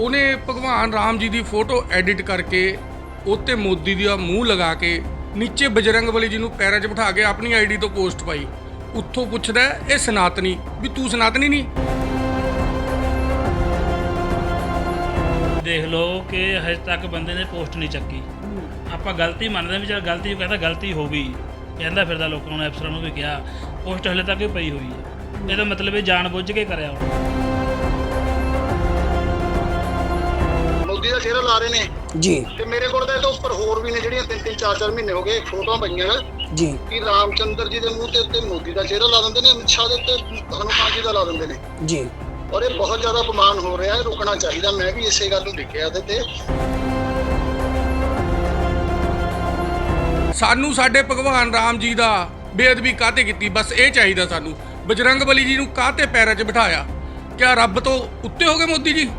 ਉਹਨੇ ਭਗਵਾਨ ਰਾਮ ਜੀ ਦੀ photo edit ਕਰਕੇ ਉੱਤੇ ਮੋਦੀ ਦਾ ਮੂੰਹ ਲਗਾ ਕੇ ਨੀਚੇ ਬਜਰੰਗ ਬਲੀ ਜੀ ਨੂੰ ਪੈਰਾਂ 'ਚ ਬਿਠਾ ਕੇ ਆਪਣੀ ਆਈਡੀ ਤੋਂ ਪੋਸਟ ਪਾਈ। ਉੱਥੋਂ ਪੁੱਛਦਾ ਇਹ ਸਨਾਤਨੀ, ਵੀ ਤੂੰ ਸਨਾਤਨੀ ਨਹੀਂ? ਦੇਖ ਲਓ ਕਿ ਹਜੇ ਤੱਕ ਬੰਦੇ ਨੇ ਪੋਸਟ ਨਹੀਂ ਚੱਕੀ। ਆਪਾਂ ਗਲਤੀ ਮੰਨਦੇ ਵੀ ਚਲ ਗਲਤੀ ਕਹਿੰਦਾ ਗਲਤੀ ਹੋ ਗਈ। ਕਹਿੰਦਾ ਫਿਰਦਾ ਲੋਕਾਂ ਨੂੰ, ਅਫਸਰਾਂ ਨੂੰ ਵੀ ਕਿਹਾ। ਪੋਸਟ ਹਲੇ ਤੱਕ ਹੀ ਪਈ ਹੋਈ ਹੈ। ਇਹਦਾ ਮਤਲਬ ਇਹ ਜਾਣ ਬੁੱਝ ਕੇ ਕਰਿਆ ਉਹਨੇ। ਦਾ ਚਿਹਰਾ ਲਾ ਰਹੇ ਨੇ। ਜੀ। ਤੇ ਮੇਰੇ ਕੋਲ ਤਾਂ ਇਹ ਤੋਂ ਉੱਪਰ ਹੋਰ ਵੀ ਨੇ ਜਿਹੜੀਆਂ ਤਿੰਨ ਤਿੰਨ ਚਾਰ ਚਾਰ ਮਹੀਨੇ ਹੋ ਗਏ ਫੋਟੋਆਂ ਪਈਆਂ ਜੀ। ਕਿ ਰਾਮਚੰਦਰ ਜੀ ਦੇ ਮੂੰਹ ਤੇ ਉੱਤੇ ਮੋਦੀ ਦਾ ਚਿਹਰਾ ਲਾ ਦਿੰਦੇ ਨੇ ਅਮਿਤ ਸ਼ਾਹ ਦੇ ਉੱਤੇ ਹਨੂਮਾਨ ਜੀ ਦਾ ਲਾ ਦਿੰਦੇ ਨੇ। ਜੀ। ਔਰ ਇਹ ਬਹੁਤ ਜ਼ਿਆਦਾ ਅਪਮਾਨ ਹੋ ਰਿਹਾ ਹੈ ਰੁਕਣਾ ਚਾਹੀਦਾ। ਮੈਂ ਵੀ ਇਸੇ ਗੱਲ ਨੂੰ ਲਿਖਿਆ ਇਹਦੇ ਤੇ। ਸਾਨੂੰ ਸਾਡੇ ਭਗਵਾਨ ਰਾਮ ਜੀ ਦਾ ਬੇਅਦਬੀ ਕਾਹਤੇ ਕੀਤੀ? ਬਸ ਇਹ ਚਾਹੀਦਾ ਸਾਨੂੰ। ਬਜਰੰਗ ਬਲੀ ਜੀ ਨੂੰ ਕਾਹਤੇ ਪੈਰਾਂ 'ਚ ਬਿਠਾਇਆ? ਕਿਆ ਰੱਬ ਤੋਂ ਉੱਤੇ ਹੋ ਗਏ ਮੋਦੀ ਜੀ?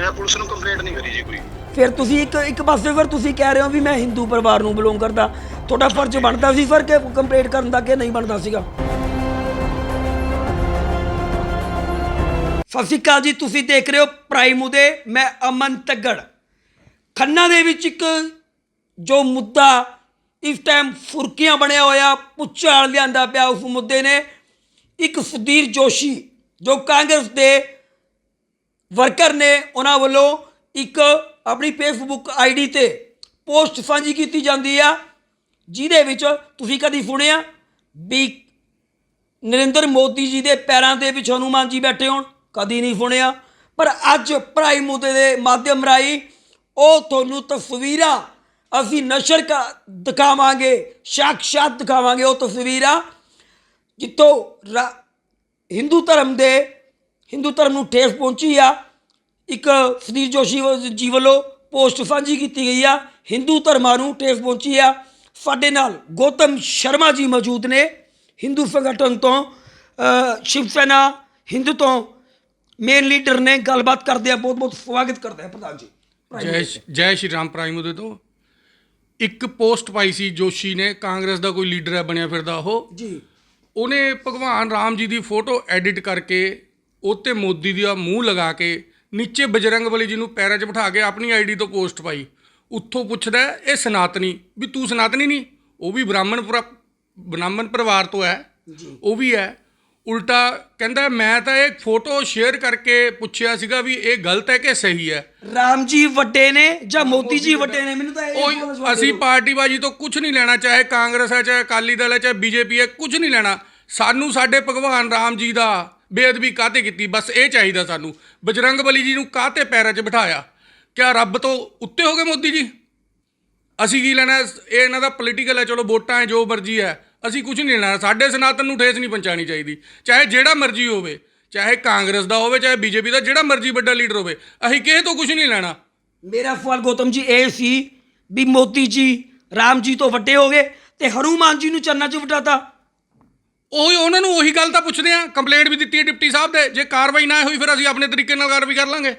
ਮੈਂ ਪੁਲਿਸ ਨੂੰ ਕੰਪਲੇਂਟ ਨਹੀਂ ਕਰੀ ਜੀ ਕੋਈ। ਫਿਰ ਤੁਸੀਂ ਇੱਕ ਇੱਕ ਪਾਸੇ ਫਿਰ ਤੁਸੀਂ ਕਹਿ ਰਹੇ ਹੋ ਵੀ ਮੈਂ ਹਿੰਦੂ ਪਰਿਵਾਰ ਨੂੰ ਬਿਲੋਂਗ ਕਰਦਾ। ਤੁਹਾਡਾ ਫਰਜ਼ ਬਣਦਾ ਸੀ ਸਰ ਕਿ ਕੰਪਲੀਟ ਕਰਨ ਦਾ ਕਿ ਨਹੀਂ ਬਣਦਾ ਸੀਗਾ? ਸਤਿ ਸ਼੍ਰੀ ਅਕਾਲ ਜੀ, ਤੁਸੀਂ ਦੇਖ ਰਹੇ ਹੋ ਪ੍ਰਾਈਮ ਉਦੇ ਮੈਂ ਅਮਨ ਤੱਗੜ। ਖੰਨਾ ਦੇ ਵਿੱਚ ਇੱਕ ਜੋ ਮੁੱਦਾ ਇਸ ਟਾਈਮ ਫੁਰਕੀਆਂ ਬਣਿਆ ਹੋਇਆ ਪੁੱਛਾਲ ਲਿਆਂਦਾ ਪਿਆ ਉਸ ਮੁੱਦੇ ਨੇ, ਇੱਕ ਸੁਧੀਰ ਜੋਸ਼ੀ ਜੋ ਕਾਂਗਰਸ ਦੇ ਵਰਕਰ ਨੇ ਉਹਨਾਂ ਵੱਲੋਂ ਇੱਕ ਆਪਣੀ ਫੇਸਬੁੱਕ ਆਈਡੀ ਤੇ ਪੋਸਟ ਸਾਂਝੀ ਕੀਤੀ ਜਾਂਦੀ ਆ, ਜਿਹਦੇ ਵਿੱਚ ਤੁਸੀਂ ਕਦੀ ਸੁਣਿਆ ਵੀ ਨਰਿੰਦਰ ਮੋਦੀ ਜੀ ਦੇ ਪੈਰਾਂ ਦੇ ਵਿੱਚ ਹਨੂਮਾਨ ਜੀ ਬੈਠੇ ਹੋਣ? ਕਦੀ ਨਹੀਂ ਸੁਣਿਆ। ਪਰ ਅੱਜ ਪ੍ਰਾਈਮ ਮੁੱਦੇ ਦੇ ਮਾਧਿਅਮ ਰਾਹੀਂ ਉਹ ਤੁਹਾਨੂੰ ਤਸਵੀਰਾਂ ਅਸੀਂ ਨਸ਼ਰ ਕਾ ਦਿਖਾਵਾਂਗੇ, ਸਾਕਸ਼ਾਤ ਦਿਖਾਵਾਂਗੇ ਉਹ ਤਸਵੀਰਾਂ, ਜਿੱਥੋਂ ਰਾ- ਹਿੰਦੂ ਧਰਮ ਦੇ ਹਿੰਦੂ ਧਰਮ ਨੂੰ ਠੇਸ ਪਹੁੰਚੀ ਆ। ਇੱਕ ਸੁਧੀਰ ਜੋਸ਼ੀ ਜੀ ਵੱਲੋਂ ਪੋਸਟ ਸਾਂਝੀ ਕੀਤੀ ਗਈ ਆ। ਹਿੰਦੂ ਧਰਮਾਂ ਨੂੰ ਠੇਸ ਪਹੁੰਚੀ ਆ। ਸਾਡੇ ਨਾਲ ਗੌਤਮ ਸ਼ਰਮਾ ਜੀ ਮੌਜੂਦ ਨੇ। ਹਿੰਦੂ ਸੰਗਠਨ ਤੋਂ ਸ਼ਿਵ ਸੈਨਾ ਹਿੰਦੂ ਤੋਂ ਮੇਨ ਲੀਡਰ ਨੇ ਗੱਲਬਾਤ ਕਰਦੇ ਆ। ਬਹੁਤ ਬਹੁਤ ਸਵਾਗਤ ਕਰਦੇ ਆ ਪ੍ਰਧਾਨ ਜੀ। ਜੈ ਜੈ ਸ਼੍ਰੀ ਰਾਮ ਪ੍ਰਾਈਮ ਉਹਦੇ ਤੋਂ। ਇੱਕ ਪੋਸਟ ਪਾਈ ਸੀ ਜੋਸ਼ੀ ਨੇ ਕਾਂਗਰਸ ਦਾ ਕੋਈ ਲੀਡਰ ਹੈ ਬਣਿਆ ਫਿਰਦਾ ਉਹ। ਜੀ। ਉਹਨੇ ਭਗਵਾਨ ਰਾਮ ਜੀ ਦੀ ਫੋਟੋ ਐਡਿਟ ਕਰਕੇ ਉੱਤੇ ਮੋਦੀ ਦਾ ਮੂੰਹ ਲਗਾ ਕੇ ਨੀਚੇ ਬਜਰੰਗ ਬਲੀ ਜੀ ਨੂੰ ਪੈਰਾਂ 'ਚ ਬਿਠਾ ਕੇ ਆਪਣੀ ਆਈਡੀ ਤੋਂ ਪੋਸਟ ਪਾਈ। ਉੱਥੋਂ ਪੁੱਛਦਾ ਇਹ ਸਨਾਤਨੀ ਵੀ ਤੂੰ ਸਨਾਤਨੀ ਨਹੀਂ? ਉਹ ਵੀ ਬ੍ਰਾਹਮਣਪੁਰਾ ਬ੍ਰਾਹਮਣ ਪਰਿਵਾਰ ਤੋਂ ਹੈ। ਉਹ ਵੀ ਹੈ। ਉਲਟਾ ਕਹਿੰਦਾ ਮੈਂ ਤਾਂ ਇਹ ਫੋਟੋ ਸ਼ੇਅਰ ਕਰਕੇ ਪੁੱਛਿਆ ਸੀਗਾ ਵੀ ਇਹ ਗਲਤ ਹੈ ਕਿ ਸਹੀ ਹੈ? ਰਾਮ ਜੀ ਵੱਡੇ ਨੇ ਜਾਂ ਮੋਦੀ ਜੀ ਵੱਡੇ ਨੇ? ਮੈਨੂੰ ਤਾਂ ਇਹ ਅਸੀਂ। ਪਾਰਟੀਬਾਜੀ ਤੋਂ ਕੁਝ ਨਹੀਂ ਲੈਣਾ ਚਾਹੇ ਕਾਂਗਰਸ ਹੈ ਚਾਹੇ ਅਕਾਲੀ ਦਲ ਹੈ ਚਾਹੇ ਬੀਜੇਪੀ ਹੈ ਕੁਝ ਨਹੀਂ ਲੈਣਾ। ਸਾਨੂੰ ਸਾਡੇ ਭਗਵਾਨ ਰਾਮ ਜੀ ਦਾ ਬੇਅਦਬੀ ਕਾਹਤੇ ਕੀਤੀ? ਬਸ ਇਹ ਚਾਹੀਦਾ ਸਾਨੂੰ। ਬਜਰੰਗ ਬਲੀ ਜੀ ਨੂੰ ਕਾਹਤੇ ਪੈਰਾਂ 'ਚ ਬਿਠਾਇਆ? ਕਿਆ ਰੱਬ ਤੋਂ ਉੱਤੇ ਹੋ ਗਏ ਮੋਦੀ ਜੀ? ਅਸੀਂ ਕੀ ਲੈਣਾ? ਇਹ ਇਹਨਾਂ ਦਾ ਪੋਲੀਟੀਕਲ ਹੈ, ਚਲੋ ਵੋਟਾਂ ਹੈ, ਜੋ ਮਰਜ਼ੀ ਹੈ। ਅਸੀਂ ਕੁਝ ਨਹੀਂ ਲੈਣਾ। ਸਾਡੇ ਸਨਾਤਨ ਨੂੰ ਠੇਸ ਨਹੀਂ ਪਹੁੰਚਾਣੀ ਚਾਹੀਦੀ। ਚਾਹੇ ਜਿਹੜਾ ਮਰਜ਼ੀ ਹੋਵੇ, ਚਾਹੇ ਕਾਂਗਰਸ ਦਾ ਹੋਵੇ, ਚਾਹੇ ਬੀਜੇਪੀ ਦਾ, ਜਿਹੜਾ ਮਰਜ਼ੀ ਵੱਡਾ ਲੀਡਰ ਹੋਵੇ, ਅਸੀਂ ਕਿਸੇ ਤੋਂ ਕੁਝ ਨਹੀਂ ਲੈਣਾ। ਮੇਰਾ ਸਵਾਲ ਗੌਤਮ ਜੀ, ਇਹ ਸੀ ਵੀ ਮੋਦੀ ਜੀ ਰਾਮ ਜੀ ਤੋਂ ਵੱਡੇ ਹੋ ਗਏ ਤੇ ਹਨੂਮਾਨ ਜੀ ਨੂੰ ਚਰਨਾਂ 'ਚ ਵਟਾਤਾ ਉਹੀ ਉਹਨਾਂ ਨੂੰ ਉਹੀ ਗੱਲ ਤਾਂ ਪੁੱਛਦੇ ਆ। ਕੰਪਲੇਂਟ ਵੀ ਦਿੱਤੀ ਹੈ ਡਿਪਟੀ ਸਾਹਿਬ ਦੇ। ਜੇ ਕਾਰਵਾਈ ਨਾ ਹੋਈ ਫਿਰ ਅਸੀਂ ਆਪਣੇ ਤਰੀਕੇ ਨਾਲ ਕਾਰਵਾਈ ਕਰ ਲਾਂਗੇ।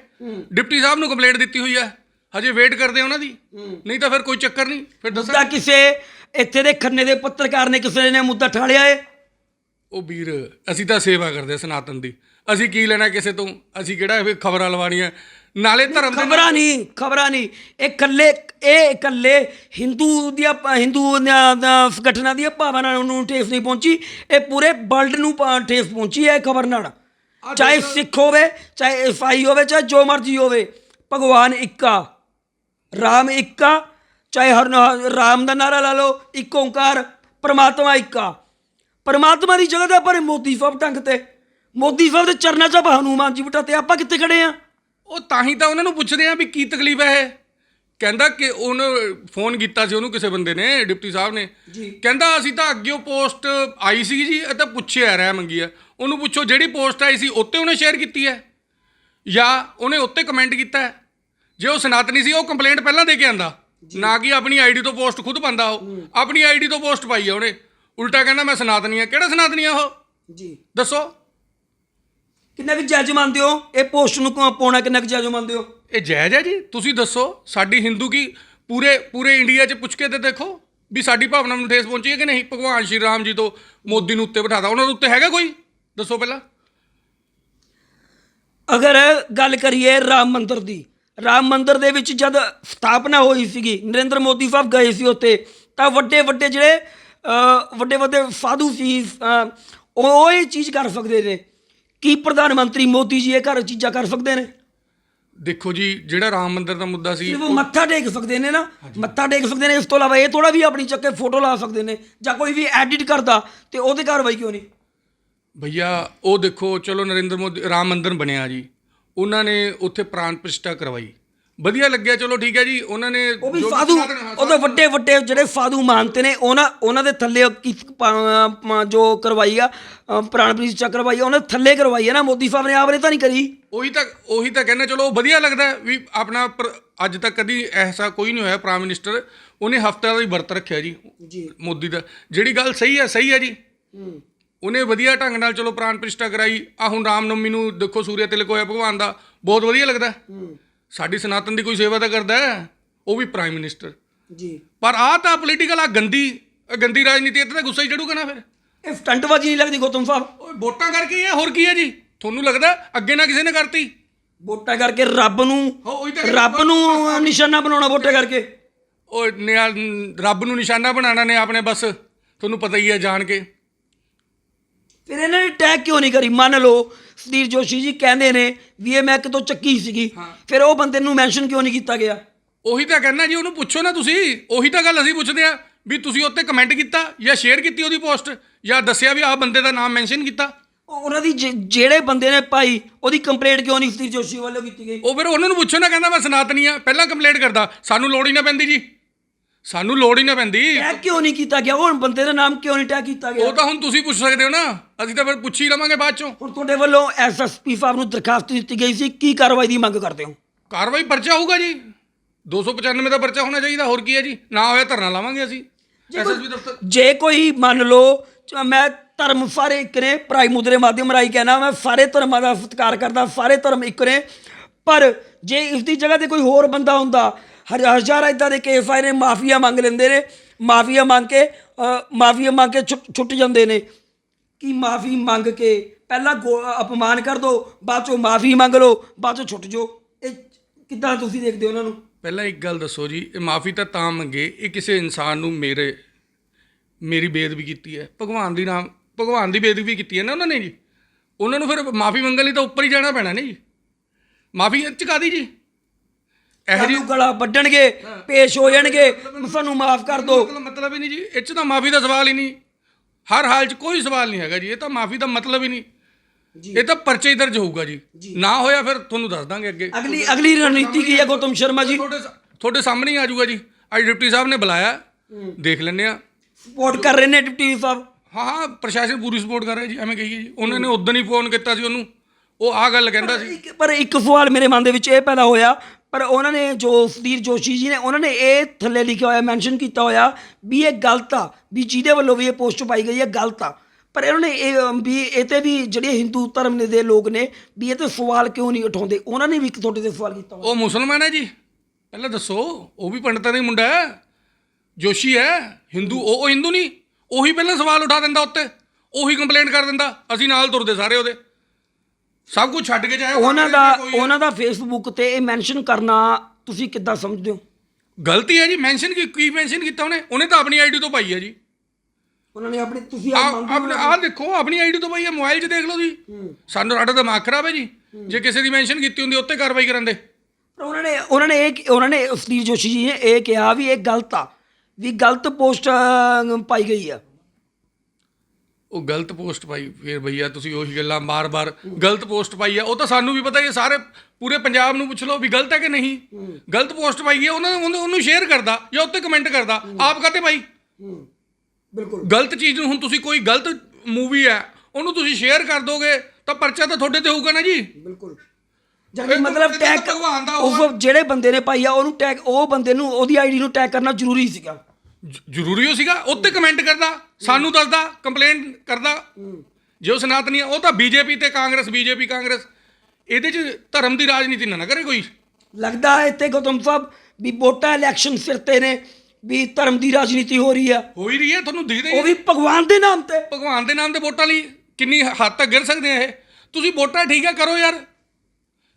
ਡਿਪਟੀ ਸਾਹਿਬ ਨੂੰ ਕੰਪਲੇਂਟ ਦਿੱਤੀ ਹੋਈ ਹੈ। ਹਜੇ ਵੇਟ ਕਰਦੇ ਉਹਨਾਂ ਦੀ। ਨਹੀਂ ਤਾਂ ਫਿਰ ਕੋਈ ਚੱਕਰ ਨਹੀਂ। ਫਿਰ ਮੁੱਦਾ ਦੱਸਾਂ ਕਿਸੇ ਇੱਥੇ ਦੇ ਖੰਨੇ ਦੇ ਪੱਤਰਕਾਰ ਨੇ ਕਿਸੇ ਨੇ ਮੁੱਦਾ ਠਾਲਿਆ ਏ? ਉਹ ਵੀਰ ਅਸੀਂ ਤਾਂ ਸੇਵਾ ਕਰਦੇ ਆ ਸਨਾਤਨ ਦੀ। ਅਸੀਂ ਕੀ ਲੈਣਾ ਕਿਸੇ ਤੋਂ? ਅਸੀਂ ਕਿਹੜਾ ਖਬਰਾਂ ਲਵਾਣੀਆਂ ਨਾਲੇ ਧਰਮ ਦੇ ਖਬਰਾਂ ਨਹੀਂ ਖਬਰਾਂ ਨਹੀਂ। ਇਹ ਇਕੱਲੇ ਇਹ ਇਕੱਲੇ ਹਿੰਦੂ ਦੀਆਂ ਹਿੰਦੂ ਦੀਆਂ- ਸੰਗਠਨਾਂ ਦੀਆਂ ਭਾਵਨਾ ਨੂੰ ਠੇਸ ਨਹੀਂ ਪਹੁੰਚੀ। ਇਹ ਪੂਰੇ ਵਰਲਡ ਨੂੰ ਠੇਸ ਪਹੁੰਚੀ ਹੈ ਖਬਰ ਨਾਲ। ਚਾਹੇ ਸਿੱਖ ਹੋਵੇ ਚਾਹੇ ਈਸਾਈ ਹੋਵੇ ਚਾਹੇ ਜੋ ਮਰਜ਼ੀ ਹੋਵੇ ਭਗਵਾਨ ਇੱਕਾ ਰਾਮ ਇੱਕਾ ਚਾਹੇ ਹਰ ਰਾਮ ਦਾ ਨਾਰਾ ਲਾ ਲਓ ਇੱਕ ਓੰਕਾਰ ਪਰਮਾਤਮਾ ਇੱਕਾ। ਪਰਮਾਤਮਾ ਦੀ ਜਗ੍ਹਾ ਤੇ ਪਰ ਮੋਦੀ ਸਾਹਿਬ ਢੰਗ ਤੇ। ਮੋਦੀ ਸਾਹਿਬ ਦੇ ਚਰਨਾਂ 'ਚ ਹਨੂਮਾਨ ਜੀ ਬਟਾ ਤੇ ਆਪਾਂ ਕਿੱਥੇ ਖੜੇ ਆ? ਉਹ ਤਾਂ ਹੀ ਤਾਂ ਉਹਨਾਂ ਨੂੰ ਪੁੱਛਦੇ ਆ ਵੀ ਕੀ ਤਕਲੀਫ ਹੈ ਇਹ। ਕਹਿੰਦਾ ਕਿ ਉਹਨੂੰ ਫੋਨ ਕੀਤਾ ਸੀ ਉਹਨੂੰ ਕਿਸੇ ਬੰਦੇ ਨੇ ਡਿਪਟੀ ਸਾਹਿਬ ਨੇ। ਕਹਿੰਦਾ ਅਸੀਂ ਤਾਂ ਅੱਗੇ ਉਹ ਪੋਸਟ ਆਈ ਸੀ ਜੀ ਇਹ ਤਾਂ ਪੁੱਛਿਆ ਰਹਿ ਮੰਗੀ ਹੈ ਉਹਨੂੰ ਪੁੱਛੋ ਜਿਹੜੀ ਪੋਸਟ ਆਈ ਸੀ ਉੱਤੇ ਉਹਨੇ ਸ਼ੇਅਰ ਕੀਤੀ ਹੈ? ਜਾਂ ਉਹਨੇ ਉੱਤੇ ਕਮੈਂਟ ਕੀਤਾ ਹੈ? ਜੇ ਉਹ ਸਨਾਤਨੀ ਸੀ ਉਹ ਕੰਪਲੇਂਟ ਪਹਿਲਾਂ ਦੇ ਕੇ ਆਂਦਾ। ਨਾ ਕਿ ਆਪਣੀ ਆਈਡੀ ਤੋਂ ਪੋਸਟ ਖੁਦ ਪਾਉਂਦਾ ਉਹ। ਆਪਣੀ ਆਈਡੀ ਤੋਂ ਪੋਸਟ ਪਾਈ ਆ ਉਹਨੇ। ਉਲਟਾ ਕਹਿੰਦਾ ਮੈਂ ਸਨਾਤਨੀ ਆ। ਕਿਹੜਾ ਸਨਾਤਨੀ ਆ ਉਹ? ਜੀ। ਦੱਸੋ। ਕਿੰਨਾ ਕੁ ਜਾਇਜ਼ ਮੰਨਦੇ ਹੋ? ਇਹ ਪੋਸਟ ਨੂੰ ਕਿਉਂ ਪਾਉਣਾ ਕਿੰਨਾ ਕੁ ਜਾਇਜ਼ ਮੰਨਦੇ ਹੋ? ਇਹ ਜਾਇਜ਼ ਹੈ ਜੀ। ਤੁਸੀਂ ਦੱਸੋ ਸਾਡੀ ਹਿੰਦੂ ਕੀ ਪੂਰੇ ਪੂਰੇ ਇੰਡੀਆ 'ਚ ਪੁੱਛ ਕੇ ਤੇ ਦੇਖੋ ਵੀ ਸਾਡੀ ਭਾਵਨਾ ਨੂੰ ਠੇਸ ਪਹੁੰਚੀ ਹੈ ਕਿ ਨਹੀਂ? ਭਗਵਾਨ ਸ਼੍ਰੀ ਰਾਮ ਜੀ ਤੋਂ ਮੋਦੀ ਨੂੰ ਉੱਤੇ ਬਿਠਾਦਾ ਉਹਨਾਂ ਦੇ ਉੱਤੇ ਹੈਗਾ ਕੋਈ? ਦੱਸੋ ਪਹਿਲਾਂ। ਅਗਰ ਗੱਲ ਕਰੀਏ ਰਾਮ ਮੰਦਿਰ ਦੀ ਰਾਮ ਮੰਦਿਰ ਦੇ ਵਿੱਚ ਜਦ ਸਥਾਪਨਾ ਹੋਈ ਸੀਗੀ ਨਰਿੰਦਰ ਮੋਦੀ ਸਾਹਿਬ ਗਏ ਸੀ ਉੱਥੇ ਤਾਂ ਵੱਡੇ ਵੱਡੇ ਜਿਹੜੇ ਵੱਡੇ ਵੱਡੇ ਸਾਧੂ ਸੀ ਉਹ ਇਹ ਚੀਜ਼ ਕਰ ਸਕਦੇ ਨੇ। ਕੀ ਪ੍ਰਧਾਨ ਮੰਤਰੀ ਮੋਦੀ ਜੀ ਇਹ ਘਰ ਚੀਜ਼ਾਂ ਕਰ ਸਕਦੇ ਨੇ? ਦੇਖੋ ਜੀ ਜਿਹੜਾ ਰਾਮ ਮੰਦਿਰ ਦਾ ਮੁੱਦਾ ਸੀ ਸਿਰਫ ਉਹ ਮੱਥਾ ਟੇਕ ਸਕਦੇ ਨੇ ਨਾ ਮੱਥਾ ਟੇਕ ਸਕਦੇ ਨੇ ਇਸ ਤੋਂ ਇਲਾਵਾ ਇਹ ਥੋੜਾ ਵੀ ਆਪਣੀ ਚੱਕੇ ਫੋਟੋ ਲਾ ਸਕਦੇ ਨੇ ਜਾਂ ਕੋਈ ਵੀ ਐਡਿਟ ਕਰਦਾ ਤੇ ਉਹਦੇ ਕਾਰਵਾਈ ਕਿਉਂ ਨਹੀਂ? ਭਈਆ ਉਹ ਦੇਖੋ ਚਲੋ ਨਰਿੰਦਰ ਮੋਦੀ ਰਾਮ ਮੰਦਿਰ ਬਣਿਆ ਜੀ। ਉਹਨਾਂ ਨੇ ਉੱਥੇ ਪ੍ਰਾਣ ਪ੍ਰਤਿਸ਼ਠਾ ਕਰਵਾਈ। ਵਧੀਆ ਲੱਗਿਆ ਚਲੋ ਠੀਕ ਹੈ ਜੀ ਉਹਨਾਂ ਨੇ ਉਹ ਵੀ ਜੋ ਸਾਧੂ ਹਾਂ, ਉਹਦੇ ਵੱਡੇ ਵੱਡੇ ਜਿਹੜੇ ਸਾਧੂ ਮਾਨਤੇ ਨੇ ਉਹਨਾਂ ਉਹਨਾਂ ਦੇ ਥੱਲੇ ਉਹ ਕੀ- ਪ- ਪ- ਜੋ ਕਰਵਾਈ ਆ ਅ, ਪ੍ਰਾਣ ਪ੍ਰਤਿਸ਼ਠਾ ਕਰਵਾਈ ਆ ਉਹਨੇ ਥੱਲੇ ਕਰਵਾਈ ਆ ਨਾ ਮੋਦੀ ਸਾਹਿਬ ਨੇ ਆਪ ਨੇ ਤਾਂ ਨਹੀਂ ਕਰੀ। ਉਹੀ ਤਾਂ ਉਹੀ ਤਾਂ ਕਹਿੰਦਾ ਚਲੋ ਵਧੀਆ ਲੱਗਦਾ ਹੈ ਵੀ ਆਪਣਾ ਪਰ- ਅੱਜ ਤੱਕ ਕਦੀ ਐਸਾ ਕੋਈ ਨਹੀਂ ਹੋਇਆ ਪ੍ਰਾਈਮ ਮਿਨਿਸਟਰ ਉਹਨੇ ਹਫਤਾ ਦਾ ਹੀ ਵਰਤ ਰੱਖਿਆ ਜੀ ਜੀ। ਮੋਦੀ ਦਾ। ਜਿਹੜੀ ਗੱਲ ਸਹੀ ਹੈ ਸਹੀ ਹੈ ਜੀ। ਉਹਨੇ ਵਧੀਆ ਢੰਗ ਨਾਲ ਚਲੋ ਪ੍ਰਾਣ ਪ੍ਰਤਿਸ਼ਠਾ ਕਰਾਈ। ਆ ਹੁਣ ਰਾਮਨਵਮੀ ਨੂੰ ਦੇਖੋ ਸੂਰਿਆ ਤਿਲਕ ਹੋਇਆ ਭਗਵਾਨ ਦਾ ਬਹੁਤ ਵਧੀਆ ਲੱਗਦਾ। ਹੈ। ਸਾਡੀ ਸਨਾਤਨ ਦੀ ਕੋਈ ਸੇਵਾ ਤਾਂ ਕਰਦਾ ਹੈ? ਉਹ ਵੀ ਪ੍ਰਾਈਮ ਮਿਨਿਸਟਰ ਜੀ। ਪਰ ਆ ਤਾਂ ਪੋਲੀਟੀਕਲ ਆ ਗੰਦੀ ਗੰਦੀ ਰਾਜਨੀਤੀ ਇੱਥੇ ਤਾਂ ਗੁੱਸਾ ਹੀ ਚੜੂਗਾ ਨਾ ਫਿਰ। ਇਹ ਸਟੰਟਬਾਜ਼ੀ ਨਹੀਂ ਲੱਗਦੀ ਗੌਤਮ ਸਾਹਿਬ। ਓਏ ਵੋਟਾਂ ਕਰਕੇ ਹੀ ਹੈ ਹੋਰ ਕੀ ਹੈ ਜੀ? ਤੁਹਾਨੂੰ ਲੱਗਦਾ ਅੱਗੇ ਨਾ ਕਿਸੇ ਨੇ ਕਰਤੀ? ਵੋਟਾਂ ਕਰਕੇ ਰੱਬ ਨੂੰ ਹੋ ਉਹੀ ਤਾਂ ਰੱਬ ਨੂੰ ਨਿਸ਼ਾਨਾ ਬਣਾਉਣਾ ਵੋਟਾਂ ਕਰਕੇ। ਉਹ ਰੱਬ ਨੂੰ ਨਿਸ਼ਾਨਾ ਬਣਾਉਣਾ ਨੇ ਆਪਣੇ ਬਸ। ਤੁਹਾਨੂੰ ਪਤਾ ਹੀ ਹੈ ਜਾਣ ਕੇ। ਫਿਰ ਇਹਨਾਂ ਨੇ ਟੈਗ ਕਿਉਂ ਨਹੀਂ ਕਰੀ? ਮੰਨ ਲਓ ਸੁਧੀਰ ਜੋਸ਼ੀ ਜੀ ਕਹਿੰਦੇ ਨੇ ਵੀ ਇਹ ਮੈਂ ਕਿਤੋਂ ਚੱਕੀ ਸੀਗੀ। ਫਿਰ ਉਹ ਬੰਦੇ ਨੂੰ ਮੈਂਸ਼ਨ ਕਿਉਂ ਨਹੀਂ ਕੀਤਾ ਗਿਆ? ਉਹੀ ਤਾਂ ਕਹਿਣਾ ਜੀ ਉਹਨੂੰ ਪੁੱਛੋ ਨਾ ਤੁਸੀਂ। ਉਹੀ ਤਾਂ ਗੱਲ ਅਸੀਂ ਪੁੱਛਦੇ ਆ ਵੀ ਤੁਸੀਂ ਉੱਤੇ ਕਮੈਂਟ ਕੀਤਾ ਜਾਂ ਸ਼ੇਅਰ ਕੀਤੀ ਉਹਦੀ ਪੋਸਟ ਜਾਂ ਦੱਸਿਆ ਵੀ ਆਹ ਬੰਦੇ ਦਾ ਨਾਮ ਮੈਂਸ਼ਨ ਕੀਤਾ? ਉਹ- ਉਹਨਾਂ ਦੀ ਜਿਹੜੇ ਬੰਦੇ ਨੇ ਪਾਈ ਉਹਦੀ ਕੰਪਲੇਂਟ ਕਿਉਂ ਨਹੀਂ ਸੁਧੀਰ ਜੋਸ਼ੀ ਵੱਲੋਂ ਕੀਤੀ ਗਈ? ਉਹ ਫਿਰ ਉਹਨਾਂ ਨੂੰ ਪੁੱਛੋ ਨਾ ਕਹਿੰਦਾ ਮੈਂ ਸਨਾਤਨੀ ਆ ਪਹਿਲਾਂ ਕੰਪਲੇਂਟ ਕਰਦਾ ਸਾਨੂੰ ਲੋੜ ਹੀ ਨਾ ਪੈਂਦੀ ਜੀ। ਸਾਨੂੰ ਲੋੜ ਹੀ ਨਾ ਪੈਂਦੀ। ਟੈਗ ਕਿਉਂ ਨਹੀਂ ਕੀਤਾ ਗਿਆ? ਉਹ ਬੰਦੇ ਦਾ ਨਾਮ ਕਿਉਂ ਨਹੀਂ ਟੈਗ ਕੀਤਾ ਗਿਆ? ਉਹ ਤਾਂ ਹੁਣ ਤੁਸੀਂ ਪੁੱਛ ਸਕਦੇ ਹੋ ਨਾ। ਅਸੀਂ ਤਾਂ ਫਿਰ ਪੁੱਛ ਹੀ ਲਵਾਂਗੇ ਬਾਅਦ ਚੋਂ। ਹੁਣ ਤੁਹਾਡੇ ਵੱਲੋਂ ਐਸਐਸਪੀ ਸਾਹਿਬ ਨੂੰ ਦਰਖਾਸਤ ਦਿੱਤੀ ਗਈ ਸੀ। ਕੀ ਕਾਰਵਾਈ ਦੀ ਮੰਗ ਕਰਦੇ ਹੋ? ਕਾਰਵਾਈ ਪਰਚਾ ਹੋਊਗਾ ਜੀ। 295 ਦਾ ਪਰਚਾ ਹੋਣਾ ਚਾਹੀਦਾ। ਹੋਰ ਕੀ ਹੈ ਜੀ? ਨਾ ਹੋਇਆ ਧਰਨਾ ਲਾਵਾਂਗੇ ਅਸੀਂ। ਐਸਐਸਪੀ ਦਫ਼ਤਰ ਜੇ ਕੋਈ ਮੰਨ ਲਓ ਮੈਂ ਧਰਮ ਸਾਰੇ ਇੱਕ ਨੇ ਪ੍ਰਾਈ ਮੁਦਰੇ ਮਾਧਿਅਮ ਰਾਈ ਕਹਿਣਾ ਮੈਂ ਸਾਰੇ ਧਰਮਾਂ ਦਾ ਸਤਿਕਾਰ ਕਰਦਾ ਸਾਰੇ ਧਰਮ ਇੱਕ ਨੇ। ਪਰ ਜੇ ਇਸ ਦੀ ਜਗ੍ਹਾ ਤੇ ਕੋਈ ਹੋਰ ਬੰਦਾ ਹੁੰਦਾ ਹਰ- ਹਜ਼ਾਰਾਂ ਇਦਾਂ ਦੇ ਕੇਸ ਆਏ ਨੇ, ਮਾਫੀਆ ਮੰਗ ਲੈਂਦੇ ਨੇ, ਮਾਫੀਆ ਮੰਗ ਕੇ ਮਾਫੀਆ ਮੰਗ ਕੇ ਛੁੱਟ ਛੁੱਟ ਜਾਂਦੇ ਨੇ। ਕਿ ਮਾਫੀ ਮੰਗ ਕੇ ਪਹਿਲਾਂ ਗੋ- ਅਪਮਾਨ ਕਰ ਦੋ, ਬਾਅਦ ਚੋਂ ਮਾਫੀ ਮੰਗ ਲਓ, ਬਾਅਦ ਚੋਂ ਛੁੱਟ ਜਾਓ। ਇਹ ਕਿੱਦਾਂ ਤੁਸੀਂ ਦੇਖਦੇ ਹੋ ਉਹਨਾਂ ਨੂੰ? ਪਹਿਲਾਂ ਇੱਕ ਗੱਲ ਦੱਸੋ ਜੀ, ਇਹ ਮਾਫੀ ਤਾਂ ਤਾਂ ਮੰਗੇ, ਇਹ ਕਿਸੇ ਇਨਸਾਨ ਨੂੰ ਮੇਰੇ, ਮੇਰੀ ਬੇਦਬੀ ਕੀਤੀ ਹੈ। ਭਗਵਾਨ ਦੀ ਨਾਮ, ਭਗਵਾਨ ਦੀ ਬੇਦਬੀ ਕੀਤੀ ਹੈ ਨਾ ਉਹਨਾਂ ਨੇ ਜੀ। ਉਹਨਾਂ ਨੂੰ ਫਿਰ ਮਾਫੀ ਮੰਗਣ ਲਈ ਤਾਂ ਉੱਪਰ ਹੀ ਜਾਣਾ ਪੈਣਾ ਨੇ ਜੀ। ਮਾਫੀ ਚੁਕਾ ਦੀ ਜੀ? ਇਹੋ ਗਲਾ ਵੱਢਣਗੇ ਪੇਸ਼ ਹੋ ਜਾਣਗੇ। ਸਾਨੂੰ ਮਾਫ ਕਰ ਦਿਓ। ਮਤਲਬ ਹੀ ਨਹੀਂ ਜੀ ਇਹ 'ਚ ਤਾਂ ਮਾਫੀ ਦਾ ਸਵਾਲ ਹੀ ਨਹੀਂ। ਹਰ ਹਾਲ 'ਚ ਕੋਈ ਸਵਾਲ ਨਹੀਂ ਹੈਗਾ ਜੀ ਇਹ ਤਾਂ ਮਾਫੀ ਦਾ ਮਤਲਬ ਹੀ ਨਹੀਂ। ਇਹ ਤਾਂ ਪਰਚੇ ਦਰਜ ਹੋਊਗਾ ਜੀ। ਨਾ ਹੋਇਆ ਫਿਰ ਤੁਹਾਨੂੰ ਦੱਸ ਦਾਂਗੇ ਅੱਗੇ। ਅਗਲੀ ਅਗਲੀ ਰਣਨੀਤੀ ਕੀ ਹੈ ਗੌਤਮ ਸ਼ਰਮਾ ਜੀ? ਤੁਹਾਡੇ ਸਾਹਮਣੇ ਆ ਜਾਊਗਾ ਜੀ। ਅੱਜ ਡਿਪਟੀ ਸਾਹਿਬ ਨੇ ਬੁਲਾਇਆ। ਦੇਖ ਲੈਂਦੇ ਆ ਸਪੋਰਟ ਕਰ ਰਹੇ ਨੇ ਡਿਪਟੀ ਸਾਹਿਬ। ਹਾਂ ਹਾਂ ਪ੍ਰਸ਼ਾਸਨ ਪੂਰੀ ਸਪੋਰਟ ਕਰ ਰਿਹਾ ਜੀ ਐਵੇਂ ਕਹੀਏ ਜੀ। ਉਹਨਾਂ ਨੇ ਉਦੋਂ ਹੀ ਫੋਨ ਕੀਤਾ ਸੀ ਉਹਨੂੰ। ਉਹ ਆ ਗੱਲ ਕਹਿੰਦਾ ਸੀ। ਪਰ ਇੱਕ ਸਵਾਲ ਮੇਰੇ ਮਨ ਦੇ ਵਿੱਚ ਇਹ ਪੈਦਾ ਹੋਇਆ ਪਰ ਉਹਨਾਂ ਨੇ ਜੋ ਸੁਧੀਰ ਜੋਸ਼ੀ ਜੀ ਨੇ, ਉਹਨਾਂ ਨੇ ਇਹ ਥੱਲੇ ਲਿਖਿਆ ਹੋਇਆ, ਮੈਂਸ਼ਨ ਕੀਤਾ ਹੋਇਆ ਵੀ ਇਹ ਗਲਤ ਆ, ਵੀ ਜਿਹਦੇ ਵੱਲੋਂ ਵੀ ਇਹ ਪੋਸਟ ਪਾਈ ਗਈ ਹੈ, ਗਲਤ ਆ। ਪਰ ਇਹਨਾਂ ਨੇ ਇਹ ਵੀ ਇਹ ਤੇ ਵੀ ਜਿਹੜੇ ਹਿੰਦੂ ਧਰਮ ਦੇ ਲੋਕ ਨੇ, ਵੀ ਇਹ ਤੇ ਸਵਾਲ ਕਿਉਂ ਨਹੀਂ ਉਠਾਉਂਦੇ? ਉਹਨਾਂ ਨੇ ਵੀ ਇੱਕ ਤੁਹਾਡੇ ਤੇ ਸਵਾਲ ਕੀਤਾ ਉਹ ਮੁਸਲਮਾਨ ਹੈ ਜੀ। ਪਹਿਲਾਂ ਦੱਸੋ, ਉਹ ਵੀ ਪੰਡਤਾਂ ਦਾ ਮੁੰਡਾ ਹੈ, ਜੋਸ਼ੀ ਹੈ, ਹਿੰਦੂ, ਉਹ ਉਹ ਹਿੰਦੂ ਨਹੀਂ, ਉਹੀ ਪਹਿਲਾਂ ਸਵਾਲ ਉਠਾ ਦਿੰਦਾ ਉੱਤੇ, ਉਹੀ ਕੰਪਲੇਂਟ ਕਰ ਦਿੰਦਾ, ਅਸੀਂ ਨਾਲ ਤੁਰਦੇ ਸਾਰੇ ਉਹਦੇ। ਸਭ ਕੁਝ ਛੱਡ ਕੇ ਉਹ ਉਹਨਾਂ ਦਾ ਉਹਨਾਂ ਦਾ ਫੇਸਬੁੱਕ ਤੇ ਇਹ ਮੈਂਸ਼ਨ ਕਰਨਾ ਤੁਸੀਂ ਕਿੱਦਾਂ ਸਮਝਦੇ ਹੋ? ਗਲਤੀ ਹੈ ਜੀ ਮੈਂਸ਼ਨ ਕੀ ਕੀ ਮੈਂਸ਼ਨ ਕੀਤਾ ਉਹਨੇ? ਉਹਨੇ ਤਾਂ ਆਪਣੀ ਆਈਡੀ ਤੋਂ ਪਾਈ ਹੈ ਜੀ। ਉਹਨਾਂ ਨੇ ਆਪਣੀ ਤੁਸੀਂ ਆਪਣੇ ਆਹ ਦੇਖੋ ਆਪਣੀ ਆਈਡੀ ਤੋਂ ਪਾਈ ਹੈ ਮੋਬਾਈਲ 'ਚ ਦੇਖ ਲਓ ਜੀ ਸਾਨੂੰ ਸਾਡਾ ਦਿਮਾਗ ਖਰਾਬ ਹੈ ਜੀ। ਜੇ ਕਿਸੇ ਦੀ ਮੈਂਸ਼ਨ ਕੀਤੀ ਹੁੰਦੀ ਉੱਤੇ ਕਾਰਵਾਈ ਕਰਨ ਦੇ। ਪਰ ਉਹਨਾਂ ਨੇ ਉਹਨਾਂ ਨੇ ਇਹ ਉਹਨਾਂ ਨੇ ਸੁਧੀਰ ਜੋਸ਼ੀ ਜੀ ਨੇ ਇਹ ਕਿਹਾ ਵੀ ਇਹ ਗਲਤ ਆ ਵੀ ਗਲਤ ਪੋਸਟ ਪਾਈ ਗਈ ਆ। ਉਹ ਗਲਤ ਪੋਸਟ ਪਾਈ ਫਿਰ ਭਈਆ ਤੁਸੀਂ ਉਹੀ ਗੱਲਾਂ ਬਾਰ-ਬਾਰ ਗਲਤ ਪੋਸਟ ਪਾਈ ਆ ਉਹ ਤਾਂ ਸਾਨੂੰ ਵੀ ਪਤਾ ਹੀ ਹੈ ਸਾਰੇ ਪੂਰੇ ਪੰਜਾਬ ਨੂੰ ਪੁੱਛ ਲਓ ਵੀ ਗਲਤ ਹੈ ਕਿ ਨਹੀਂ। ਗਲਤ ਪੋਸਟ ਪਾਈ ਹੈ ਉਹਨਾਂ ਉਹਨੂੰ ਉਹਨੂੰ ਸ਼ੇਅਰ ਕਰਦਾ ਜਾਂ ਉੱਤੇ ਕਮੈਂਟ ਕਰਦਾ ਆਪ ਕਾਤੇ ਭਾਈ ਬਿਲਕੁਲ। ਗਲਤ ਚੀਜ਼ ਨੂੰ ਹੁਣ ਤੁਸੀਂ ਕੋਈ ਗਲਤ ਮੂਵੀ ਹੈ ਉਹਨੂੰ ਤੁਸੀਂ ਸ਼ੇਅਰ ਕਰ ਦੋਗੇ ਤਾਂ ਪਰਚਾ ਤਾਂ ਤੁਹਾਡੇ ਤੇ ਹੋਊਗਾ ਨਾ ਜੀ। ਬਿਲਕੁਲ। ਜਾਨੀ ਇਹ ਮਤਲਬ ਇਹ ਟੈਗ ਭਗਵਾਨ ਦਾ ਉਹ ਜਿਹੜੇ ਬੰਦੇ ਨੇ ਪਾਈ ਆ ਉਹਨੂੰ ਟੈਗ ਉਹ ਬੰਦੇ ਨੂੰ ਉਹਦੀ ਆਈਡੀ ਨੂੰ ਟੈਗ ਕਰਨਾ ਜ਼ਰੂਰੀ ਸੀਗਾ। ਜ਼ਰੂਰੀ ਹੋ ਸੀਗਾ? ਉੱਤੇ ਕਮੈਂਟ ਕਰਦਾ। ਸਾਨੂੰ ਦੱਸਦਾ ਕੰਪਲੇਂਟ ਕਰਦਾ। ਜੇ ਸਨਾਤਨੀ ਆ ਉਹ ਤਾਂ ਬੀਜੇਪੀ ਤੇ ਕਾਂਗਰਸ ਬੀਜੇਪੀ ਕਾਂਗਰਸ। ਇਹਦੇ 'ਚ ਧਰਮ ਦੀ ਰਾਜਨੀਤੀ ਨਾ ਨਾ ਕਰੇ ਕੋਈ। ਲੱਗਦਾ ਹੈ ਇੱਥੇ ਗੌਤਮ ਸਾਹਿਬ ਵੀ ਵੋਟਾਂ ਇਲੈਕਸ਼ਨ ਸਿਰ ਤੇ ਨੇ ਵੀ ਧਰਮ ਦੀ ਰਾਜਨੀਤੀ ਹੋ ਰਹੀ ਆ। ਹੋ ਹੀ ਰਹੀ ਹੈ ਤੁਹਾਨੂੰ ਦਿਖਦਾ ਹੀ ਉਹ ਹੈ। ਵੀ ਭਗਵਾਨ ਦੇ ਨਾਮ ਤੇ। ਭਗਵਾਨ ਦੇ ਨਾਮ ਤੇ ਵੋਟਾਂ ਲਈ ਕਿੰਨੀ ਹੱਦ ਤੱਕ ਗਿਰ ਸਕਦੇ ਆ ਇਹ। ਤੁਸੀਂ ਵੋਟਾਂ ਠੀਕ ਹੈ ਕਰੋ ਯਾਰ।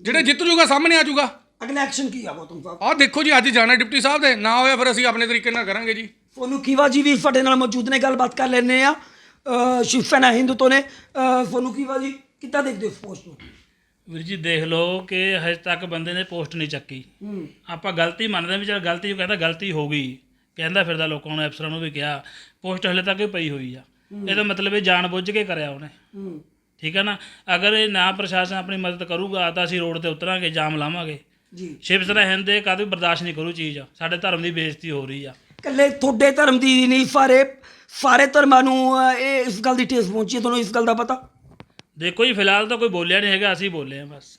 ਜਿਹੜੇ ਜਿੱਤ ਜੂਗਾ ਸਾਹਮਣੇ ਆ ਜੂਗਾ ਅਗਲਾ ਐਕਸ਼ਨ ਕੀ ਆ ਗੌਤਮ ਸਾਹਿਬ? ਆਹ ਦੇਖੋ ਜੀ ਅੱਜ ਜਾਣਾ ਡਿਪਟੀ ਸਾਹਿਬ ਦੇ। ਨਾ ਹੋਇਆ ਫਿਰ ਅਸੀਂ ਆਪਣੇ ਤਰੀਕੇ ਨਾਲ ਕਰਾਂਗੇ ਜੀ। ਸੋਨੂ ਖੀਵਾ ਜੀ ਵੀ ਸਾਡੇ ਨਾਲ ਮੌਜੂਦ ਨੇ ਗੱਲਬਾਤ ਕਰ ਲੈਣੇ ਆ ਸ਼ਿਵ ਸੈਨਾ ਹਿੰਦੂ ਤੋਂ ਨੇ। ਸੋਨੂ ਖੀਵਾ ਜੀ ਕਿੱਦਾਂ ਦੇਖਦੇ ਹੋ ਇਸ ਪੋਸਟ ਨੂੰ? ਵੀਰ ਜੀ ਦੇਖ ਲਓ ਕਿ ਹਜੇ ਤੱਕ ਬੰਦੇ ਨੇ ਪੋਸਟ ਨਹੀਂ ਚੱਕੀ। ਹੂੰ। ਆਪਾਂ ਗਲਤੀ ਮੰਨਦੇ ਵੀ ਚਲ ਗਲਤੀ ਉਹ ਕਹਿੰਦਾ ਗਲਤੀ ਹੋ ਗਈ। ਕਹਿੰਦਾ ਫਿਰਦਾ ਲੋਕਾਂ ਨੂੰ ਅਫਸਰਾਂ ਨੂੰ ਵੀ ਕਿਹਾ। ਪੋਸਟ ਹਲੇ ਤੱਕ ਹੀ ਪਈ ਹੋਈ ਆ। ਇਹਦਾ ਮਤਲਬ ਇਹ ਜਾਣ ਬੁੱਝ ਕੇ ਕਰਿਆ ਉਹਨੇ। ਹੂੰ। ਠੀਕ ਹੈ ਨਾ? ਅਗਰ ਇਹ ਨਾ ਪ੍ਰਸ਼ਾਸਨ ਆਪਣੀ ਮਦਦ ਕਰੂਗਾ ਤਾਂ ਅਸੀਂ ਰੋਡ ਤੇ ਉਤਰਾਂਗੇ ਜਾਮ ਲਾਵਾਂਗੇ। ਜੀ। ਸ਼ਿਵ ਸੈਨਾ ਹਿੰਦ ਇਹ ਕਦੇ ਬਰਦਾਸ਼ਤ ਨਹੀਂ ਕਰੂ ਚੀਜ਼। ਸਾਡੇ ਧਰਮ ਦੀ ਬੇਇੱਜ਼ਤੀ ਹੋ ਰਹੀ ਆ। ਕੱਲੇ ਤੁਹਾਡੇ ਧਰਮ ਦੀ ਨਹੀਂ ਸਾਰੇ ਸਾਰੇ ਧਰਮਾਂ ਨੂੰ ਇਹ ਇਸ ਗੱਲ ਦੀ ਠੇਸ ਪਹੁੰਚੀ ਹੈ ਤੁਹਾਨੂੰ ਇਸ ਗੱਲ ਦਾ ਪਤਾ? ਦੇਖੋ ਜੀ ਫਿਲਹਾਲ ਤਾਂ ਕੋਈ ਬੋਲਿਆ ਨਹੀਂ ਹੈਗਾ ਅਸੀਂ ਬੋਲੇ ਆ ਬਸ।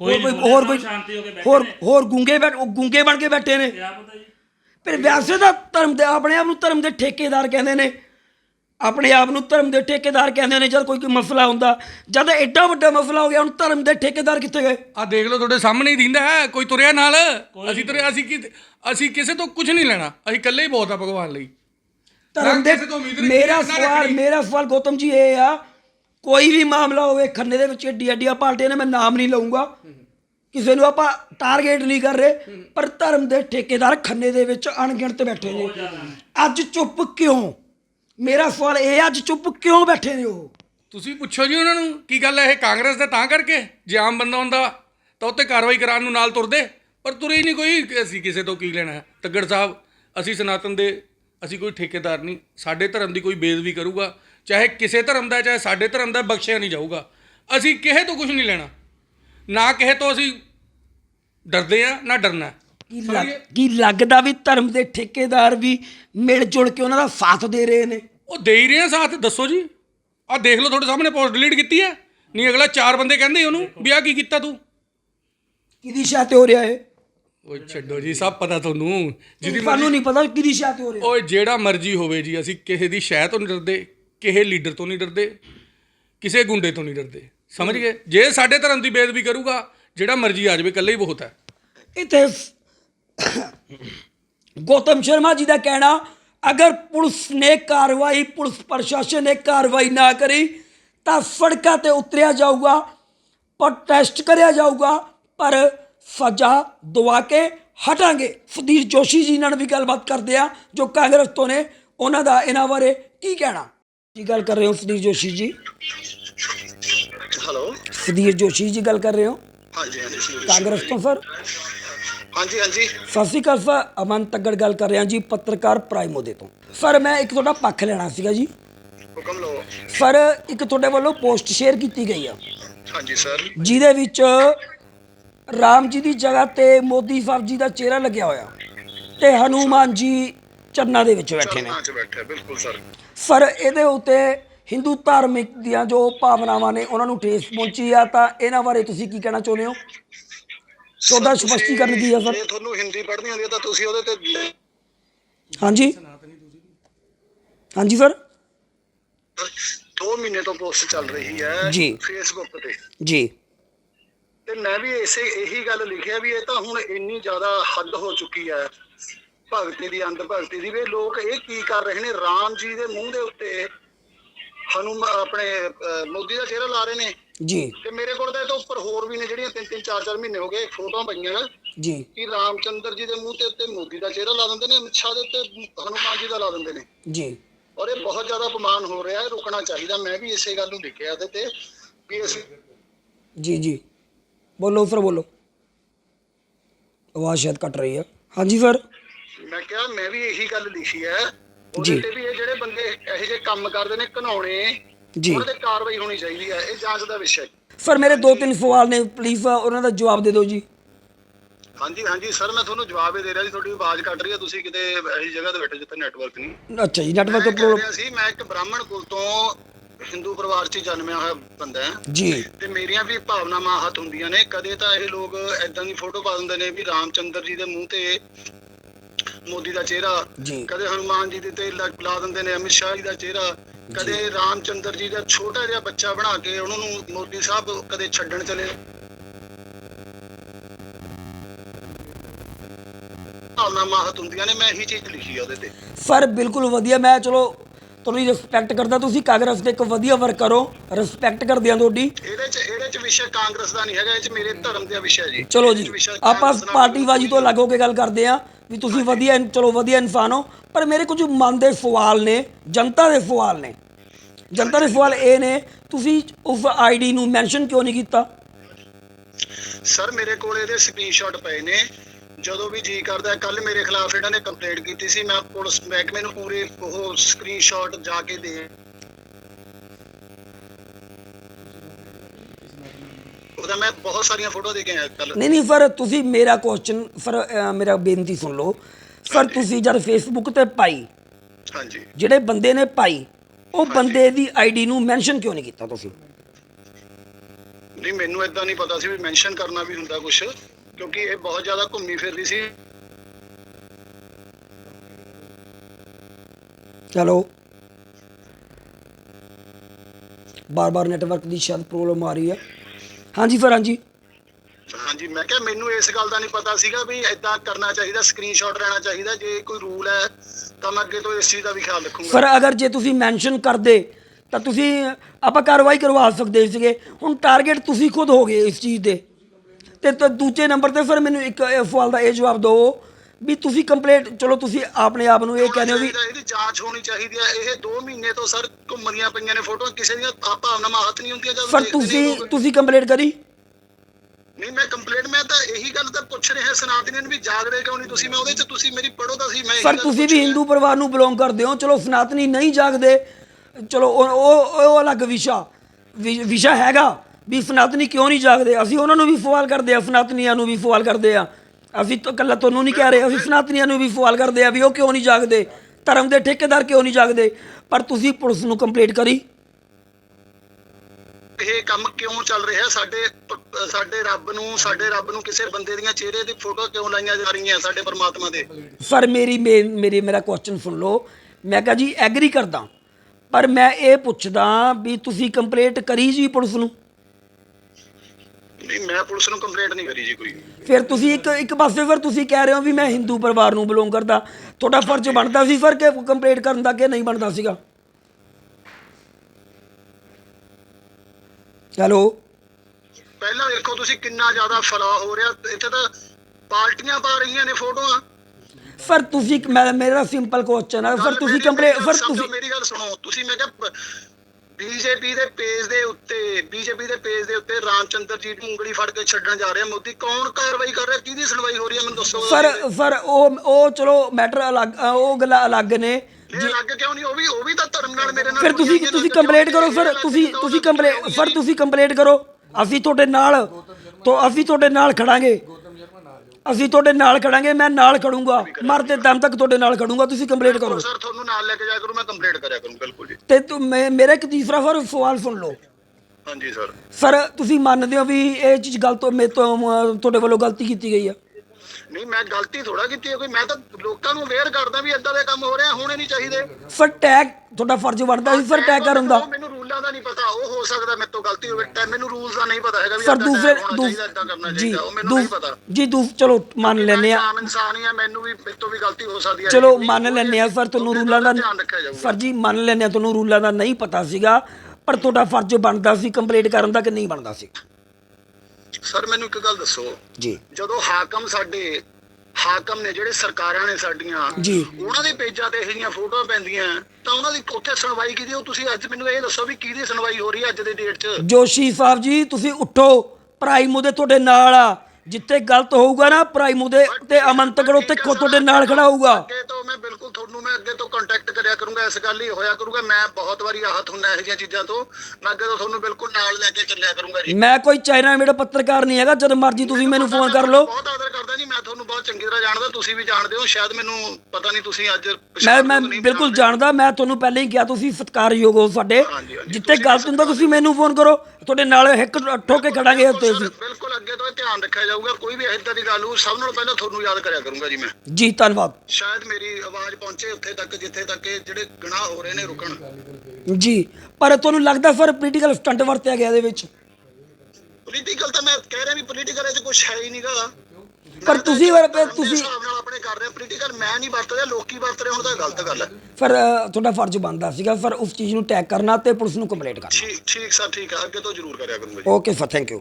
ਕੋਈ ਹੋਰ ਕੋਈ ਹੋਰ ਕੋਈ ਸ਼ਾਂਤੀ ਹੋ ਕੇ ਬੈਠੇ ਹੋਰ। ਹੋਰ ਗੁੰਗੇ ਬੈਠ ਉਹ ਗੁੰਗੇ ਬਣ ਕੇ ਬੈਠੇ ਨੇ। ਕਿਆ ਪਤਾ ਜੀ। ਫਿਰ ਵੈਸੇ ਤਾਂ ਧਰਮ ਦੇ ਆਪਣੇ ਆਪ ਨੂੰ ਧਰਮ ਦੇ ਠੇਕੇਦਾਰ ਕਹਿੰਦੇ ਨੇ। ਆਪਣੇ ਆਪ ਨੂੰ ਧਰਮ ਦੇ ਠੇਕੇਦਾਰ ਕਹਿੰਦੇ ਨੇ ਜਦ ਕੋਈ ਕੋਈ ਮਸਲਾ ਹੁੰਦਾ ਜਦ ਐਡਾ ਵੱਡਾ ਮਸਲਾ ਹੋ ਗਿਆ ਹੁਣ ਧਰਮ ਦੇ ਠੇਕੇਦਾਰ ਕਿੱਥੇ ਗਏ? ਆਹ ਦੇਖ ਲਓ ਤੁਹਾਡੇ ਸਾਹਮਣੇ ਹੀ ਦਿੰਦਾ ਹੈ ਕੋਈ ਤੁਰਿਆ ਨਾਲ? ਅਸੀਂ ਤੁਰਿਆ ਅਸੀਂ ਕੀ ਅਸੀਂ ਕਿਸੇ ਤੋਂ ਕੁਝ ਨਹੀਂ ਲੈਣਾ। ਅਸੀਂ ਇਕੱਲੇ ਹੀ ਬਹੁਤ ਆ ਭਗਵਾਨ ਲਈ। ਧਰਮ ਦੇ ਮੇਰਾ ਸਵਾਲ। ਮੇਰਾ ਸਵਾਲ ਗੌਤਮ ਜੀ ਇਹ ਆ ਕੋਈ ਵੀ ਮਾਮਲਾ ਹੋਵੇ ਖੰਨੇ ਦੇ ਵਿੱਚ ਏਡੀ ਏਡੀਆਂ ਪਾਰਟੀਆਂ ਨੇ ਮੈਂ ਨਾਮ ਨਹੀਂ ਲਊਂਗਾ। ਕਿਸੇ ਨੂੰ ਆਪਾਂ ਟਾਰਗੇਟ ਨਹੀਂ ਕਰ ਰਹੇ ਪਰ ਧਰਮ ਦੇ ਠੇਕੇਦਾਰ ਖੰਨੇ ਦੇ ਵਿੱਚ ਅਣਗਿਣਤ ਬੈਠੇ ਨੇ। ਅੱਜ ਚੁੱਪ ਕਿਉਂ? ਮੇਰਾ ਸਵਾਲ ਇਹ ਆ, ਅੱਜ ਚੁੱਪ ਕਿਉਂ ਬੈਠੇ ਨੇ ਉਹ? ਤੁਸੀਂ ਪੁੱਛੋ ਜੀ ਉਹਨਾਂ ਨੂੰ ਕੀ ਗੱਲ ਹੈ ਇਹ ਕਾਂਗਰਸ ਦਾ ਤਾਂ ਕਰਕੇ? ਜੇ ਆਮ ਬੰਦਾ ਹੁੰਦਾ ਤਾਂ ਉੱਤੇ ਕਾਰਵਾਈ ਕਰਾਉਣ ਨੂੰ ਨਾਲ ਤੁਰਦੇ ਪਰ ਤੁਰੇ ਹੀ ਨਹੀਂ ਕੋਈ ਕਿ ਅਸੀਂ ਕਿਸੇ ਤੋਂ ਕੀ ਲੈਣਾ ਹੈ? ਤੱਗੜ ਸਾਹਿਬ ਅਸੀਂ ਸਨਾਤਨ ਦੇ ਅਸੀਂ ਕੋਈ ਠੇਕੇਦਾਰ ਨਹੀਂ ਸਾਡੇ ਧਰਮ ਦੀ ਕੋਈ ਬੇਇੱਜ਼ਤੀ ਕਰੂਗਾ ਚਾਹੇ ਕਿਸੇ ਧਰਮ ਦਾ ਚਾਹੇ ਸਾਡੇ ਧਰਮ ਦਾ ਬਖਸ਼ਿਆ ਨਹੀਂ ਜਾਊਗਾ। ਅਸੀਂ ਕਿਸੇ ਤੋਂ ਕੁਝ ਨਹੀਂ ਲੈਣਾ। ਨਾ ਕਿਸੇ ਤੋਂ ਅਸੀਂ ਡਰਦੇ ਆ ਨਾ ਡਰਨਾ। ਕੀ ਲੱਗ ਕੀ ਲੱਗਦਾ ਵੀ ਧਰਮ ਦੇ ਠੇਕੇਦਾਰ ਵੀ ਮਿਲ ਜੁਲ ਕੇ ਉਹਨਾਂ ਦਾ ਸਾਥ ਦੇ ਰਹੇ ਨੇ? ਉਹ ਦੇ ਹੀ ਰਹੇ ਆ ਸਾਥ ਦੱਸੋ ਜੀ। ਆਹ ਦੇਖ ਲਓ ਤੁਹਾਡੇ ਸਾਹਮਣੇ ਪੋਸਟ ਡਿਲੀਟ ਕੀਤੀ ਹੈ। ਨਹੀਂ ਅਗਲਾ ਚਾਰ ਬੰਦੇ ਕਹਿੰਦੇ ਉਹਨੂੰ ਵੀ ਆਹ ਕੀ ਕੀਤਾ ਤੂੰ? ਕਿਹਦੀ ਸ਼ਾਹ ਤੇ ਹੋ ਰਿਹਾ ਹੈ ਓਏ ਛੱਡੋ ਜੀ ਸਭ ਪਤਾ ਤੁਹਾਨੂੰ। ਜਿਹਦੀ ਸਾਨੂੰ ਨਹੀਂ ਪਤਾ ਕਿਹਦੀ ਸ਼ਾਹ ਤੇ ਹੋ ਰਿਹਾ। ਓਏ ਜਿਹੜਾ ਮਰਜ਼ੀ ਹੋਵੇ ਜੀ ਅਸੀਂ ਕਿਸੇ ਦੀ ਸ਼ਹਿ ਤੋਂ ਨਹੀਂ ਡਰਦੇ ਕਿਸੇ ਲੀਡਰ ਤੋਂ ਨਹੀਂ ਡਰਦੇ ਕਿਸੇ ਗੁੰਡੇ ਤੋਂ ਨਹੀਂ ਡਰਦੇ। ਸਮਝ ਗਏ? ਜੇ ਸਾਡੇ ਧਰਮ ਦੀ ਬੇਇੱਜ਼ਤੀ ਕਰੂਗਾ ਜਿਹੜਾ ਮਰਜ਼ੀ ਆ ਜਾਵੇ ਇਕੱਲੇ ਹੀ ਬਹੁਤ ਹੈ। ਇੱਥੇ ਗੌਤਮ ਸ਼ਰਮਾ ਜੀ ਦਾ ਕਹਿਣਾ ਅਗਰ ਪੁਲਿਸ ਨੇ ਕਾਰਵਾਈ ਪੁਲਿਸ ਪ੍ਰਸ਼ਾਸਨ ਨੇ ਕਾਰਵਾਈ ਨਾ ਕਰੀ ਤਾਂ ਸੜਕਾਂ ਤੇ ਉਤਰਿਆ ਜਾਊਗਾ ਪ੍ਰੋਟੈਸਟ ਕਰਿਆ ਜਾਊਗਾ ਪਰ ਸਜ਼ਾ ਦਵਾ ਕੇ ਹਟਾਂਗੇ। ਸੁਧੀਰ ਜੋਸ਼ੀ ਜੀ ਨਾਲ ਵੀ ਗੱਲਬਾਤ ਕਰਦੇ ਆ ਜੋ ਕਾਂਗਰਸ ਤੋਂ ਨੇ ਉਹਨਾਂ ਦਾ ਇਹਨਾਂ ਬਾਰੇ ਕੀ ਕਹਿਣਾ? ਜੀ ਗੱਲ ਕਰ ਰਹੇ ਹੋ ਸੁਧੀਰ ਜੋਸ਼ੀ ਜੀ। ਹੈਲੋ। ਸੁਧੀਰ ਜੋਸ਼ੀ ਜੀ ਗੱਲ ਕਰ ਰਹੇ ਹੋ? ਹਾਂਜੀ ਹਾਂਜੀ। ਕਾਂਗਰਸ ਤੋਂ ਸਰ? ਹਾਂਜੀ ਹਾਂਜੀ। ਸਤਿ ਸ਼੍ਰੀ ਅਕਾਲ ਸਰ ਅਮਨ ਤੱਗੜ ਗੱਲ ਕਰ ਰਿਹਾ ਜੀ ਪੱਤਰਕਾਰ ਪ੍ਰਾਈਮੋ ਦੇ ਤੋਂ। ਸਰ ਮੈਂ ਇੱਕ ਤੁਹਾਡਾ ਪੱਖ ਲੈਣਾ ਸੀਗਾ ਜੀ। ਹੁਕਮ ਲਓ। ਸਰ ਇੱਕ ਤੁਹਾਡੇ ਵੱਲੋਂ ਪੋਸਟ ਸ਼ੇਅਰ ਕੀਤੀ ਗਈ ਆ। ਹਾਂਜੀ ਸਰ। ਜਿਹਦੇ ਵਿੱਚ ਰਾਮ ਜੀ ਦੀ ਜਗ੍ਹਾ ਤੇ ਮੋਦੀ ਸਾਹਿਬ ਜੀ ਦਾ ਚਿਹਰਾ ਲੱਗਿਆ ਹੋਇਆ ਤੇ ਹਨੂਮਾਨ ਜੀ ਚਰਨਾਂ ਦੇ ਵਿੱਚ ਬੈਠੇ ਨੇ। 'ਚ ਬੈਠਾ ਬਿਲਕੁਲ ਸਰ। ਸਰ ਇਹਦੇ ਉੱਤੇ ਹਿੰਦੂ ਧਾਰਮਿਕ ਦੀਆਂ ਜੋ ਭਾਵਨਾਵਾਂ ਨੇ ਉਹਨਾਂ ਨੂੰ ਠੇਸ ਪਹੁੰਚੀ ਆ ਤਾਂ ਇਹਨਾਂ ਬਾਰੇ ਤੁਸੀਂ ਕੀ ਕਹਿਣਾ ਚਾਹੁੰਦੇ ਹੋ? ਤੁਹਾਡਾ ਸਪਸ਼ਟੀਕਰਨ ਕੀ ਆ ਸਰ? ਜੇ ਤੁਹਾਨੂੰ ਹਿੰਦੀ ਪੜ੍ਹਨੀ ਆਉਂਦੀ ਹੈ ਤਾਂ ਤੁਸੀਂ ਉਹਦੇ ਤੇ ਹਾਂਜੀ। ਹਾਂਜੀ ਸਰ। 2 ਮਹੀਨੇ ਤੋਂ ਪੋਸਟ ਚੱਲ ਰਹੀ ਹੈ ਜੀ। ਫੇਸਬੁੱਕ ਤੇ। ਜੀ। ਤੇ ਮੈਂ ਵੀ ਇਸੇ ਇਹੀ ਗੱਲ ਲਿਖਿਆ ਵੀ ਇਹ ਤਾਂ ਹੁਣ ਇੰਨੀ ਜ਼ਿਆਦਾ ਹੱਦ ਹੋ ਚੁੱਕੀ ਹੈ ਭਗਤੀ ਦੀ ਅੰਧ ਭਗਤੀ ਦੀ ਵੀ ਇਹ ਲੋਕ ਇਹ ਕੀ ਕਰ ਰਹੇ ਨੇ? ਰਾਮ ਜੀ ਦੇ ਮੂੰਹ ਦੇ ਉੱਤੇ ਹਨੂਮ ਆਪਣੇ ਅਹ, ਮੋਦੀ ਦਾ ਚਿਹਰਾ ਲਾ ਰਹੇ ਨੇ। ਜੀ। ਤੇ ਮੇਰੇ ਕੋਲ ਤਾਂ ਇਹ ਤੋਂ ਉੱਪਰ ਹੋਰ ਵੀ ਨੇ ਜਿਹੜੀਆਂ ਤਿੰਨ ਤਿੰਨ ਚਾਰ ਚਾਰ ਮਹੀਨੇ ਹੋ ਗਏ ਫੋਟੋਆਂ ਪਈਆਂ ਜੀ। ਕਿ ਰਾਮਚੰਦਰ ਜੀ ਦੇ ਮੂੰਹ ਤੇ ਉੱਤੇ ਮੋਦੀ ਦਾ ਚਿਹਰਾ ਲਾ ਦਿੰਦੇ ਨੇ ਅਮਿਤ ਸ਼ਾਹ ਦੇ ਉੱਤੇ ਹਨੂਮਾਨ ਜੀ ਦਾ ਲਾ ਦਿੰਦੇ ਨੇ। ਜੀ। ਔਰ ਇਹ ਬਹੁਤ ਜ਼ਿਆਦਾ ਅਪਮਾਨ ਹੋ ਰਿਹਾ ਹੈ ਰੁਕਣਾ ਚਾਹੀਦਾ। ਮੈਂ ਵੀ ਇਸੇ ਗੱਲ ਨੂੰ ਲਿਖਿਆ ਇਹਦੇ ਤੇ ਵੀ ਅਸੀਂ ਜੀ ਜੀ। ਬੋਲੋ ਸਰ ਬੋਲੋ। ਆਵਾਜ਼ ਸ਼ਾਇਦ ਕੱਟ ਰਹੀ ਹੈ ਹਾਂਜੀ ਸਰ ਮੈਂ ਕਿਹਾ ਮੈਂ ਵੀ ਇਹੀ ਗੱਲ ਲਿਖੀ ਹੈ। ਉਹਦੇ ਤੇ ਵੀ ਇਹ ਜਿਹੜੇ ਬੰਦੇ ਇਹੋ ਜਿਹੇ ਕੰਮ ਕਰਦੇ ਨੇ ਘਨਾਉਣੇ ਜੀ। ਉਹਨਾਂ ਤੇ ਕਾਰਵਾਈ ਹੋਣੀ ਚਾਹੀਦੀ ਹੈ ਇਹ ਜਾਂਚ ਦਾ ਵਿਸ਼ਾ ਹੈ। ਸਰ ਮੇਰੇ ਦੋ ਤਿੰਨ ਸਵਾਲ ਨੇ ਪਲੀਜ਼ ਉਹਨਾਂ ਦਾ ਜਵਾਬ ਦੇ ਦਿਓ ਜੀ। ਹਾਂਜੀ ਹਾਂਜੀ ਸਰ ਮੈਂ ਤੁਹਾਨੂੰ ਜਵਾਬ ਹੀ ਦੇ ਰਿਹਾ ਜੀ ਤੁਹਾਡੀ ਆਵਾਜ਼ ਕੱਟ ਰਹੀ ਹੈ ਤੁਸੀਂ ਕਿਤੇ ਐਸੀ ਜਗ੍ਹਾ ਤੇ ਬੈਠੇ ਜਿੱਥੇ ਨੈਟਵਰਕ ਨਹੀਂ। ਅੱਛਾ ਜੀ ਨੈਟਵਰਕ ਪ੍ਰੋਬਲਮ ਸੀ ਮੈਂ ਇੱਕ ਬ੍ਰਾਹਮਣ ਕੁਲ ਤੋਂ ਹਿੰਦੂ ਪਰਿਵਾਰ 'ਚ ਜਨਮਿਆ ਹੋਇਆ ਬੰਦਾ ਹਾਂ। ਜੀ। ਤੇ ਮੇਰੀਆਂ ਵੀ ਭਾਵਨਾਵਾਂ ਹੱਥ ਹੁੰਦੀਆਂ ਨੇ ਕਦੇ ਤਾਂ ਇਹ ਲੋਕ ਐਦਾਂ ਦੀ ਫੋਟੋ ਪਾ ਦਿੰਦੇ ਨੇ ਵੀ ਰਾਮਚੰਦਰ ਜੀ ਦੇ ਮੂੰਹ ਤੇ ਮੋਦੀ ਦਾ ਚਿਹਰਾ ਜੀ। ਕਦੇ ਹਨੂਮਾਨ ਜੀ ਦੇ ਤੇ ਲਾ ਲਾ ਦਿੰਦੇ ਨੇ ਅਮਿਤ ਸ਼ਾਹ ਜੀ ਦਾ ਚਿਹਰਾ ਕਦੇ ਰਾਮਚੰਦਰ ਜੀ ਦਾ ਛੋਟਾ ਜਿਹਾ ਬੱਚਾ ਬਣਾ ਕੇ ਉਹਨਾਂ ਨੂੰ ਮੋਦੀ ਸਾਹਿਬ ਕਦੇ ਛੱਡਣ ਚਲੇ। ਭਾਵਨਾਵਾਂ ਹੱਥ ਹੁੰਦੀਆਂ ਨੇ ਮੈਂ ਇਹੀ ਚੀਜ਼ ਲਿਖੀ ਆ ਉਹਦੇ ਤੇ। ਸਰ ਬਿਲਕੁਲ ਵਧੀਆ ਮੈਂ ਚਲੋ ਤੁਹਾਡੀ ਰਿਸਪੈਕਟ ਕਰਦਾ ਤੁਸੀਂ ਕਾਂਗਰਸ ਦੇ ਇੱਕ ਵਧੀਆ ਵਰਕ ਕਰੋ ਰਿਸਪੈਕਟ ਕਰਦੇ ਆ ਤੁਹਾਡੀ। ਇਹਦੇ ਚ ਇਹਦੇ ਚ ਵਿਸ਼ਾ ਕਾਂਗਰਸ ਦਾ ਨਹੀਂ ਹੈਗਾ ਇਹ ਚ ਮੇਰੇ ਧਰਮ ਦਾ ਵਿਸ਼ਾ ਜੀ। ਚਲੋ ਇਹਦੇ ਜੀ ਚ ਵਿਸ਼ਾ ਆਪਾਂ ਕਾਂਗਰਸ ਨਾਲ ਪਾਰਟੀਬਾਜ਼ੀ ਤੋਂ ਅਲੱਗ ਹੋ ਕੇ ਗੱਲ ਕਰਦੇ ਆ। ਵੀ ਤੁਸੀਂ ਵਧੀਆ ਇਨ- ਚਲੋ ਵਧੀਆ ਇਨਸਾਨ ਹੋ, ਪਰ ਮੇਰੇ ਕੁਝ ਮਨ ਦੇ ਸਵਾਲ ਨੇ, ਜਨਤਾ ਦੇ ਸਵਾਲ ਨੇ। ਜਨਤਾ ਦੇ ਸਵਾਲ ਇਹ ਨੇ, ਤੁਸੀਂ ਉਸ ਆਈਡੀ ਨੂੰ ਮੈਂਸ਼ਨ ਕਿਉਂ ਨਹੀਂ ਕੀਤਾ? ਸਰ, ਮੇਰੇ ਕੋਲ ਇਹਦੇ ਸਕਰੀਨਸ਼ਾਟ ਪਏ ਨੇ। ਜਦੋਂ ਵੀ ਜੀ ਕਰਦਾ ਕੱਲ ਮੇਰੇ ਖਿਲਾਫ ਇਹਨਾਂ ਨੇ ਕੰਪਲੇਂਟ ਕੀਤੀ ਸੀ। ਮੈਂ ਪੁਲਿਸ ਮਹਿਕਮੇ ਨੂੰ ਪੂਰੇ ਉਹ ਸਕਰੀਨਸ਼ਾਟ ਜਾ ਕੇ ਦੇ ਉਹਦਾ ਮੈਂ ਬਹੁਤ ਸਾਰੀਆਂ ਫੋਟੋ ਦੇ ਕੇ ਆਇਆ ਕੱਲ ਨਹੀਂ ਨਹੀਂ ਸਰ ਤੁਸੀਂ ਮੇਰਾ ਕੁਐਸਚਨ ਸਰ ਮੇਰਾ ਬੇਨਤੀ ਸੁਣ ਲਓ। ਸਰ ਤੁਸੀਂ ਜਦ ਫੇਸਬੁੱਕ ਤੇ ਪਾਈ ਹਾਂਜੀ। ਜਿਹੜੇ ਬੰਦੇ ਨੇ ਪਾਈ ਉਹ ਬੰਦੇ ਦੀ ਆਈਡੀ ਨੂੰ ਮੈਂਸ਼ਨ ਕਿਉਂ ਨਹੀਂ ਕੀਤਾ ਤੁਸੀਂ? ਨਹੀਂ ਮੈਨੂੰ ਇਦਾਂ ਨਹੀਂ ਪਤਾ ਸੀ ਵੀ ਮੈਂਸ਼ਨ ਕਰਨਾ ਵੀ ਹੁੰਦਾ ਕੁਝ ਕਿਉਂਕਿ ਇਹ ਬਹੁਤ ਜ਼ਿਆਦਾ ਘੁੰਮੀ ਫਿਰਦੀ ਸੀ। ਚਲੋ। ਬਾਰ-ਬਾਰ ਨੈਟਵਰਕ ਦੀ ਸ਼ਾਇਦ ਪ੍ਰੋਬਲਮ ਆ ਰਹੀ ਹੈ। ਹਾਂਜੀ ਸਰ ਹਾਂਜੀ। ਹਾਂਜੀ ਮੈਂ ਕਿਹਾ ਮੈਨੂੰ ਇਸ ਗੱਲ ਦਾ ਨਹੀਂ ਪਤਾ ਸੀਗਾ ਵੀ ਇਦਾਂ ਕਰਨਾ ਚਾਹੀਦਾ ਸਕਰੀਨਸ਼ਾਟ ਲੈਣਾ ਚਾਹੀਦਾ ਜੇ ਕੋਈ ਰੂਲ ਹੈ ਤਾਂ ਮੈਂ ਅੱਗੇ ਤੋਂ ਇਸ ਚੀਜ਼ ਦਾ ਵੀ ਖਿਆਲ ਰੱਖੂੰਗਾ। ਸਰ ਅਗਰ ਜੇ ਤੁਸੀਂ ਮੈਂਸ਼ਨ ਕਰਦੇ ਤਾਂ ਤੁਸੀਂ ਆਪਾਂ ਕਾਰਵਾਈ ਕਰਵਾ ਸਕਦੇ ਸੀਗੇ। ਹੁਣ ਟਾਰਗੇਟ ਤੁਸੀਂ ਖੁਦ ਹੋ ਗਏ ਇਸ ਚੀਜ਼ ਦੇ। ਤੇ ਤਾਂ ਦੂਜੇ ਨੰਬਰ ਤੇ ਫਿਰ ਮੈਨੂੰ ਇੱਕ ਇਹ ਸਵਾਲ ਦਾ ਇਹ ਜਵਾਬ ਦਿਓ। ਵੀ ਤੁਸੀਂ ਕੰਪਲੀਟ ਚਲੋ ਤੁਸੀਂ ਆਪਣੇ ਆਪ ਨੂੰ ਇਹ ਕਹਿੰਦੇ ਹੋ ਵੀ ਇਹਦੀ ਜਾਂਚ ਹੋਣੀ ਚਾਹੀਦੀ ਹੈ। ਇਹ 2 ਮਹੀਨੇ ਤੋਂ ਸਰ ਘੁੰਮਦੀਆਂ ਪਈਆਂ ਨੇ ਫੋਟੋਆਂ ਕਿਸੇ ਦੀਆਂ ਭਾਵਨਾਵਾਂ ਹੱਥ ਨਹੀਂ ਹੁੰਦੀਆਂ ਜਦੋਂ ਸਰ ਤੁਸੀਂ। ਤੁਸੀਂ ਕੰਪਲੀਟ ਕਰੀ? ਨਹੀਂ ਮੈਂ ਕੰਪਲੇਂਟ ਮੈਂ ਤਾਂ ਇਹੀ ਗੱਲ ਤਾਂ ਪੁੱਛ ਰਿਹਾ ਸਨਾਤਨੀਆਂ ਨੂੰ ਵੀ ਜਾਗਦੇ ਕਿਉਂ ਨਹੀਂ ਤੁਸੀਂ? ਮੈਂ ਉਹਦੇ ਚ ਤੁਸੀਂ ਮੇਰੀ ਪੜੋ ਤਾਂ ਸੀ ਮੈਂ ਸਰ ਤੁਸੀਂ ਵੀ। ਹਿੰਦੂ ਪਰਿਵਾਰ ਨੂੰ ਬਿਲੋਂਗ ਕਰਦੇ ਹੋ। ਚਲੋ ਸਨਾਤਨੀ ਨਹੀਂ ਜਾਗਦੇ। ਚਲੋ ਉਹ ਉਹ ਅਲੱਗ ਵਿਸ਼ਾ। ਵਿਸ਼ਾ ਹੈਗਾ ਵੀ ਸਨਾਤਨੀ ਕਿਉਂ ਨਹੀਂ ਜਾਗਦੇ? ਅਸੀਂ ਉਹਨਾਂ ਨੂੰ ਵੀ ਸਵਾਲ ਕਰਦੇ ਆ ਸਨਾਤਨੀਆਂ ਨੂੰ ਵੀ ਸਵਾਲ ਕਰਦੇ ਆ ਅਸੀਂ ਤਾਂ ਇਕੱਲਾ ਤੁਹਾਨੂੰ ਨਹੀਂ ਕਹਿ ਰਹੇ ਅਸੀਂ ਸਨਾਤਨੀਆਂ ਨੂੰ ਵੀ ਸਵਾਲ ਕਰਦੇ ਆ ਵੀ ਉਹ ਕਿਉਂ ਨਹੀਂ ਜਾਗਦੇ? ਧਰਮ ਦੇ ਠੇਕੇਦਾਰ ਕਿਉਂ ਨਹੀਂ ਜਾਗਦੇ? ਪਰ ਤੁਸੀਂ ਪੁਲਿਸ ਨੂੰ ਕੰਪਲੀਟ ਕਰੀ। ਇਹ ਕੰਮ ਕਿਉਂ ਚੱਲ ਰਿਹਾ? ਸਾਡੇ ਸਾਡੇ ਰੱਬ ਨੂੰ ਸਾਡੇ ਰੱਬ ਨੂੰ ਕਿਸੇ ਬੰਦੇ ਦੀਆਂ ਚਿਹਰੇ ਦੀ ਫੋਟੋ ਕਿਉਂ ਲਾਈਆਂ ਜਾ ਰਹੀਆਂ ਸਾਡੇ ਪਰਮਾਤਮਾ ਦੇ? ਸਰ ਮੇਰੀ ਮੇਰੀ ਮੇਰਾ ਕੁਐਸਚਨ ਸੁਣ ਲਓ। ਮੈਂ ਕਹਾਂ ਜੀ ਐਗਰੀ ਕਰਦਾ। ਪਰ ਮੈਂ ਇਹ ਪੁੱਛਦਾ ਵੀ ਤੁਸੀਂ ਕੰਪਲੀਟ ਕਰੀ ਜੀ ਪੁਲਿਸ ਨੂੰ? ਨਹੀਂ ਮੈਂ ਪੁਲਿਸ ਨੂੰ ਕੰਪਲੇਂਟ ਨਹੀਂ ਕਰੀ ਜੀ ਕੋਈ। ਫਿਰ ਤੁਸੀਂ ਇੱਕ ਇੱਕ ਪਾਸੇ ਫਿਰ ਤੁਸੀਂ ਕਹਿ ਰਹੇ ਹੋ ਵੀ ਮੈਂ ਹਿੰਦੂ ਪਰਿਵਾਰ ਨੂੰ ਬਿਲੋਂਗ ਕਰਦਾ। ਤੁਹਾਡਾ ਫਰਜ਼ ਬਣਦਾ ਸੀ ਫਿਰ ਕਿ ਕੰਪਲੀਟ ਕਰਨ ਦਾ ਕਿ ਨਹੀਂ ਬਣਦਾ ਸੀਗਾ? ਹੈਲੋ? ਪਹਿਲਾਂ ਦੇਖੋ ਤੁਸੀਂ ਕਿੰਨਾ ਜ਼ਿਆਦਾ ਫੈਲਾਅ ਹੋ ਰਿਹਾ। ਇੱਥੇ ਤਾਂ ਪਾਰਟੀਆਂ ਪਾ ਰਹੀਆਂ ਨੇ ਫੋਟੋਆਂ। ਸਰ ਤੁਸੀਂ ਮੈਂ ਮੇਰਾ ਸਿੰਪਲ ਕੁਐਸਚਨ ਹੈ ਫਿਰ ਤੁਸੀਂ ਕੰਪਲੀਟ ਫਿਰ ਤੁਸੀਂ ਮੇਰੀ ਗੱਲ ਸੁਣੋ। ਤੁਸੀਂ ਮੈਂ ਕਿਹਾ ਬੀਜੇਪੀ ਦੇ ਪੇਜ ਦੇ ਉੱਤੇ ਬੀਜੇਪੀ ਦੇ ਪੇਜ ਦੇ ਉੱਤੇ ਰਾਮਚੰਦਰ ਜੀ ਨੂੰ ਉਂਗਲੀ ਫੜ ਕੇ ਛੱਡਣ ਜਾ ਰਿਹਾ ਮੋਦੀ। ਕੌਣ ਕਾਰਵਾਈ ਕਰ ਰਿਹਾ? ਕਿਹਦੀ ਸੁਣਵਾਈ ਹੋ ਰਹੀ ਹੈ? ਮੈਨੂੰ ਦੱਸੋ। ਸਰ ਸਰ ਉਹ ਉਹ ਚਲੋ ਮੈਟਰ ਅਲੱਗ ਉਹ ਗੱਲਾਂ ਅਲੱਗ ਨੇ। ਇਹ ਲੱਗ ਕਿਉਂ ਨਹੀਂ? ਉਹ ਵੀ ਉਹ ਵੀ ਤਾਂ ਧਰਮ ਨਾਲ ਮੇਰੇ ਨਾਲ ਫਿਰ ਤੁਸੀਂ ਤੁਸੀਂ ਕੰਪਲੀਟ ਕਰੋ ਸਰ ਤੁਸੀਂ? ਤੁਸੀਂ ਕੰਪਲੀਟ ਸਰ ਤੁਸੀਂ ਕੰਪਲੀਟ ਕਰੋ। ਅਸੀਂ ਤੁਹਾਡੇ ਨਾਲ ਤੋਂ ਅਸੀਂ ਤੁਹਾਡੇ ਨਾਲ ਖੜਾਂਗੇ। ਅਸੀਂ ਤੁਹਾਡੇ ਨਾਲ ਖੜਾਂਗੇ ਮੈਂ ਨਾਲ ਖੜੂੰਗਾ। ਮਰਦੇ ਦਮ ਤੱਕ ਤੁਹਾਡੇ ਨਾਲ ਖੜੂੰਗਾ ਤੁਸੀਂ ਕੰਪਲੀਟ ਕਰੋ ਸਰ ਤੁਹਾਨੂੰ ਨਾਲ ਲੈ ਕੇ ਜਾਇਆ ਕਰੂੰ ਮੈਂ ਕੰਪਲੀਟ ਕਰਿਆ ਕਰੂੰ ਬਿਲਕੁਲ ਜੀ। ਤੇ ਤੂੰ ਮੈਂ- ਮੇਰਾ ਇੱਕ ਤੀਸਰਾ ਫਿਰ ਸਵਾਲ ਸੁਣ ਲਓ। ਹਾਂਜੀ ਸਰ ਸਰ ਤੁਸੀਂ ਮੰਨਦੇ ਹੋ ਵੀ ਇਹ ਚੀਜ਼ ਗਲਤ ਮੇਰੇ ਤੋਂ ਅਮ, ਤੁਹਾਡੇ ਵੱਲੋਂ ਗਲਤੀ ਕੀਤੀ ਗਈ ਆ? ਨਹੀਂ ਮੈਂ ਗਲਤੀ ਥੋੜਾ ਕੀਤੀ ਹੈ ਕੋਈ। ਮੈਂ ਤਾਂ ਲੋਕਾਂ ਨੂੰ ਅਵੇਅਰ ਕਰਦਾ ਵੀ ਇਦਾਂ ਦੇ ਕੰਮ ਹੋ ਰਹੇ ਹੋਣੇ ਨਹੀਂ ਚਾਹੀਦੇ। ਸਰ ਟੈਗ ਤੁਹਾਡਾ ਫਰਜ਼ ਬਣਦਾ ਸੀ ਸਰ ਟੈਗ ਕਰਨ ਦਾ। ਮੈਨੂੰ ਰੂਲਾਂ ਦਾ ਨਹੀਂ ਪਤਾ ਉਹ ਹੋ ਸਕਦਾ ਮੇਰੇ ਤੋਂ ਗਲਤੀ ਹੋਵੇ। ਟੈ ਮੈਨੂੰ ਰੂਲਸ ਦਾ ਨਹੀਂ ਪਤਾ ਹੈਗਾ ਵੀ ਏਦਾਂ ਦੂਸਰੇ ਹੋਣਾ ਦੂ- ਚਾਹੀਦਾ ਏਦਾਂ ਕਰਨਾ ਚਾਹੀਦਾ ਉਹ ਮੈਨੂੰ ਨਹੀਂ ਪਤਾ। ਜੀ ਦੂ ਚਲੋ ਮੰਨ ਲੈਨੇ ਆ ਮੈਂ ਆਮ ਇਨਸਾਨ ਹੀ ਆ ਮੈਨੂੰ ਵੀ ਮੇਰੇ ਤੋਂ ਵੀ ਗਲਤੀ ਹੋ ਸਕਦੀ ਹੈ। ਚਲੋ। ਮੰਨ ਲੈਨੇ ਆ ਸਰ ਤੁਹਾਨੂੰ ਰੂਲਾਂ ਦਾ ਸਰ ਜੀ ਮੰਨ ਲੈਨੇ ਆ ਤੁਹਾਨੂੰ ਰੂਲਾਂ ਦਾ ਨਹੀਂ ਪਤਾ ਸੀਗਾ ਪਰ ਤੁਹਾਡਾ ਫਰਜ਼ ਬਣਦਾ ਸੀ ਕੰਪਲੀਟ ਕਰਨ ਦਾ ਕਿ ਨਹੀਂ ਬਣਦਾ ਸੀ? ਸਰ ਮੈਨੂੰ ਇੱਕ ਗੱਲ ਦੱਸੋ। ਜੀ। ਜਦੋਂ ਹਾਕਮ ਸਾਡੇ ਹਾਕਮ ਨੇ ਜਿਹੜੇ ਸਰਕਾਰਾਂ ਨੇ ਸਾਡੀਆਂ ਜੀ। ਉਹਨਾਂ ਦੇ ਪੇਜਾਂ ਤੇ ਇਹੋ ਜਿਹੀਆਂ ਫੋਟੋਆਂ ਪੈਂਦੀਆਂ ਤਾਂ ਉਹਨਾਂ ਦੀ ਉੱਥੇ ਸੁਣਵਾਈ ਕੀਤੀ ਉਹ ਤੁਸੀਂ ਅੱਜ ਮੈਨੂੰ ਇਹ ਦੱਸੋ ਵੀ ਕਿਹਦੀ ਸੁਣਵਾਈ ਹੋ ਰਹੀ ਹੈ ਅੱਜ ਦੇ ਡੇਟ 'ਚ? ਜੋਸ਼ੀ ਸਾਹਿਬ ਜੀ ਤੁਸੀਂ ਉੱਠੋ। ਪ੍ਰਾਈਮ ਉਹਦੇ ਤੁਹਾਡੇ ਨਾਲ ਆ। ਜਿੱਥੇ ਗਲਤ ਹੋਊਗਾ ਨਾ ਪ੍ਰਾਈਮ ਉਹਦੇ ਤੇ ਅਮਨ ਤਗੜ ਉੱਤੇ ਤੁਹਾਡੇ ਨਾਲ ਖੜਾ ਹੋਊਗਾ। ਅੱਗੇ ਤੋਂ ਮੈਂ ਬਿਲਕੁਲ ਮੈਂ ਅੱਗੇ ਤੋਂ ਕੰਟੈਕਟ ਕਰਿਆ ਕਰੂੰਗਾ ਇਸ ਗੱਲ ਹੀ ਹੋਇਆ ਕਰੂਗਾ। ਮੈਂ ਬਹੁਤ ਵਾਰੀ ਆਹਤ ਹੁੰਦਾ ਇਹੋ ਜਿਹੀਆਂ ਚੀਜ਼ਾਂ ਤੋਂ। ਮੈਂ ਅੱਗੇ ਤੋਂ ਤੁਹਾਨੂੰ ਬਿਲਕੁਲ ਨਾਲ ਲੈ ਕੇ ਚੱਲਿਆ ਕਰੂੰਗਾ ਜੀ। ਮੈਂ ਕੋਈ ਚਾਈਨਾ ਮੇਡਾ ਪੱਤਰਕਾਰ ਨਹੀਂ ਹੈਗਾ ਜਦ ਮਰਜ਼ੀ ਤੁਸੀਂ ਮੈਨੂੰ ਫੋਨ ਕਰ ਲਓ। ਬਹੁਤ ਆਦਰ ਕਰਦਾ ਜੀ ਮੈਂ ਤੁਹਾਨੂੰ ਬਹੁਤ ਚੰਗੀ ਤਰ੍ਹਾਂ ਜਾਣਦਾ ਤੁਸੀਂ ਵੀ ਜਾਣਦੇ ਹੋ। ਸ਼ਾਇਦ ਮੈਨੂੰ ਪਤਾ ਨਹੀਂ ਤੁਸੀਂ ਅੱਜ ਮੈਂ ਮੈਂ ਬਿਲਕੁਲ ਜਾਣਦੇ। ਮੈਂ ਤੁਹਾਨੂੰ ਪਹਿਲਾਂ ਹੀ ਕਿਹਾ ਤੁਸੀਂ ਸਤਿਕਾਰਯੋਗ ਹੋ ਸਾਡੇ। ਤੁਸੀਂ ਗਲਤ ਹੁੰਦਾ ਤੁਸੀਂ ਮੈਨੂੰ ਫੋਨ ਕਰੋ। ਤੁਹਾਡੇ ਨਾਲ ਇੱਕ ਠੋਕੇ ਖੜਾਂਗੇ ਉੱਤੇ ਅਸੀਂ ਬਿਲਕੁਲ ਅੱਗੇ ਤੋਂ ਇਹ ਧਿਆਨ ਰੱਖਿਆ ਜਾਊਗਾ ਕੋਈ ਵੀ ਇਦਾਂ ਦੀ ਗੱਲ ਹੋ ਸਭ ਨਾਲੋਂ ਪਹਿਲਾਂ ਤੁਹਾਨੂੰ ਯਾਦ ਕਰਿਆ ਕਰੂੰਗਾ ਜੀ ਮੈਂ। ਜੀ ਧੰਨਵਾਦ। ਸ਼ਾਇਦ ਮੇਰੀ ਆਵਾਜ਼ ਪਹੁੰਚੇ ਉੱਥੇ ਤੱਕ ਜਿੱਥੇ ਤੱਕ ਇਹ ਜਿਹੜੇ ਗੁਨਾਹ ਹੋ ਰਹੇ ਨੇ ਰੁਕਣ। ਜੀ ਪਰ ਤੁਹਾਨੂੰ ਲੱਗਦਾ ਫਿਰ ਪੋਲੀਟੀਕਲ ਸਟੰਟ ਵਰਤਿਆ ਗਿਆ ਇਹਦੇ ਵਿੱਚ? ਪੋਲੀਟੀਕਲ ਤਾਂ ਮੈਂ ਕਹਿ ਰਿਹਾ ਵੀ ਪੋਲੀਟੀਕਲ ਇਹ ਚ ਕੁਝ ਹੈ ਹੀ ਨਹੀਂਗਾ ਪਰ ਤੁਸੀਂ ਫਿਰ- ਫਿਰ ਤੁਸੀਂ- ਆਪਣੇ ਕਰ ਰਿਹਾ ਪੋਲੀਟੀਕਲ ਮੈਂ ਨਹੀਂ ਵਰਤ ਰਿਹਾ ਲੋਕੀ ਵਰਤ ਰਹੇ ਹੁਣ ਤਾਂ ਗਲਤ ਗੱਲ ਹੈ। ਫਿਰ ਤੁਹਾਡਾ ਫਰਜ਼ ਬਣਦਾ ਸੀਗਾ ਫਿਰ ਉਸ ਚੀਜ਼ ਨੂੰ ਟੈਗ ਕਰਨਾ ਤੇ ਪੁਲਿਸ ਨੂੰ ਕੰਪਲੇਂਟ ਕਰਨਾ। ਠੀਕ ਠੀਕ ਸਰ ਠੀਕ ਹੈ। ਅੱਗੇ ਤੋਂ ਜ਼ਰੂਰ ਕਰਿਆ ਕਰੂੰਗਾ ਜੀ। ਓਕੇ ਸਰ ਥੈਂਕ ਯੂ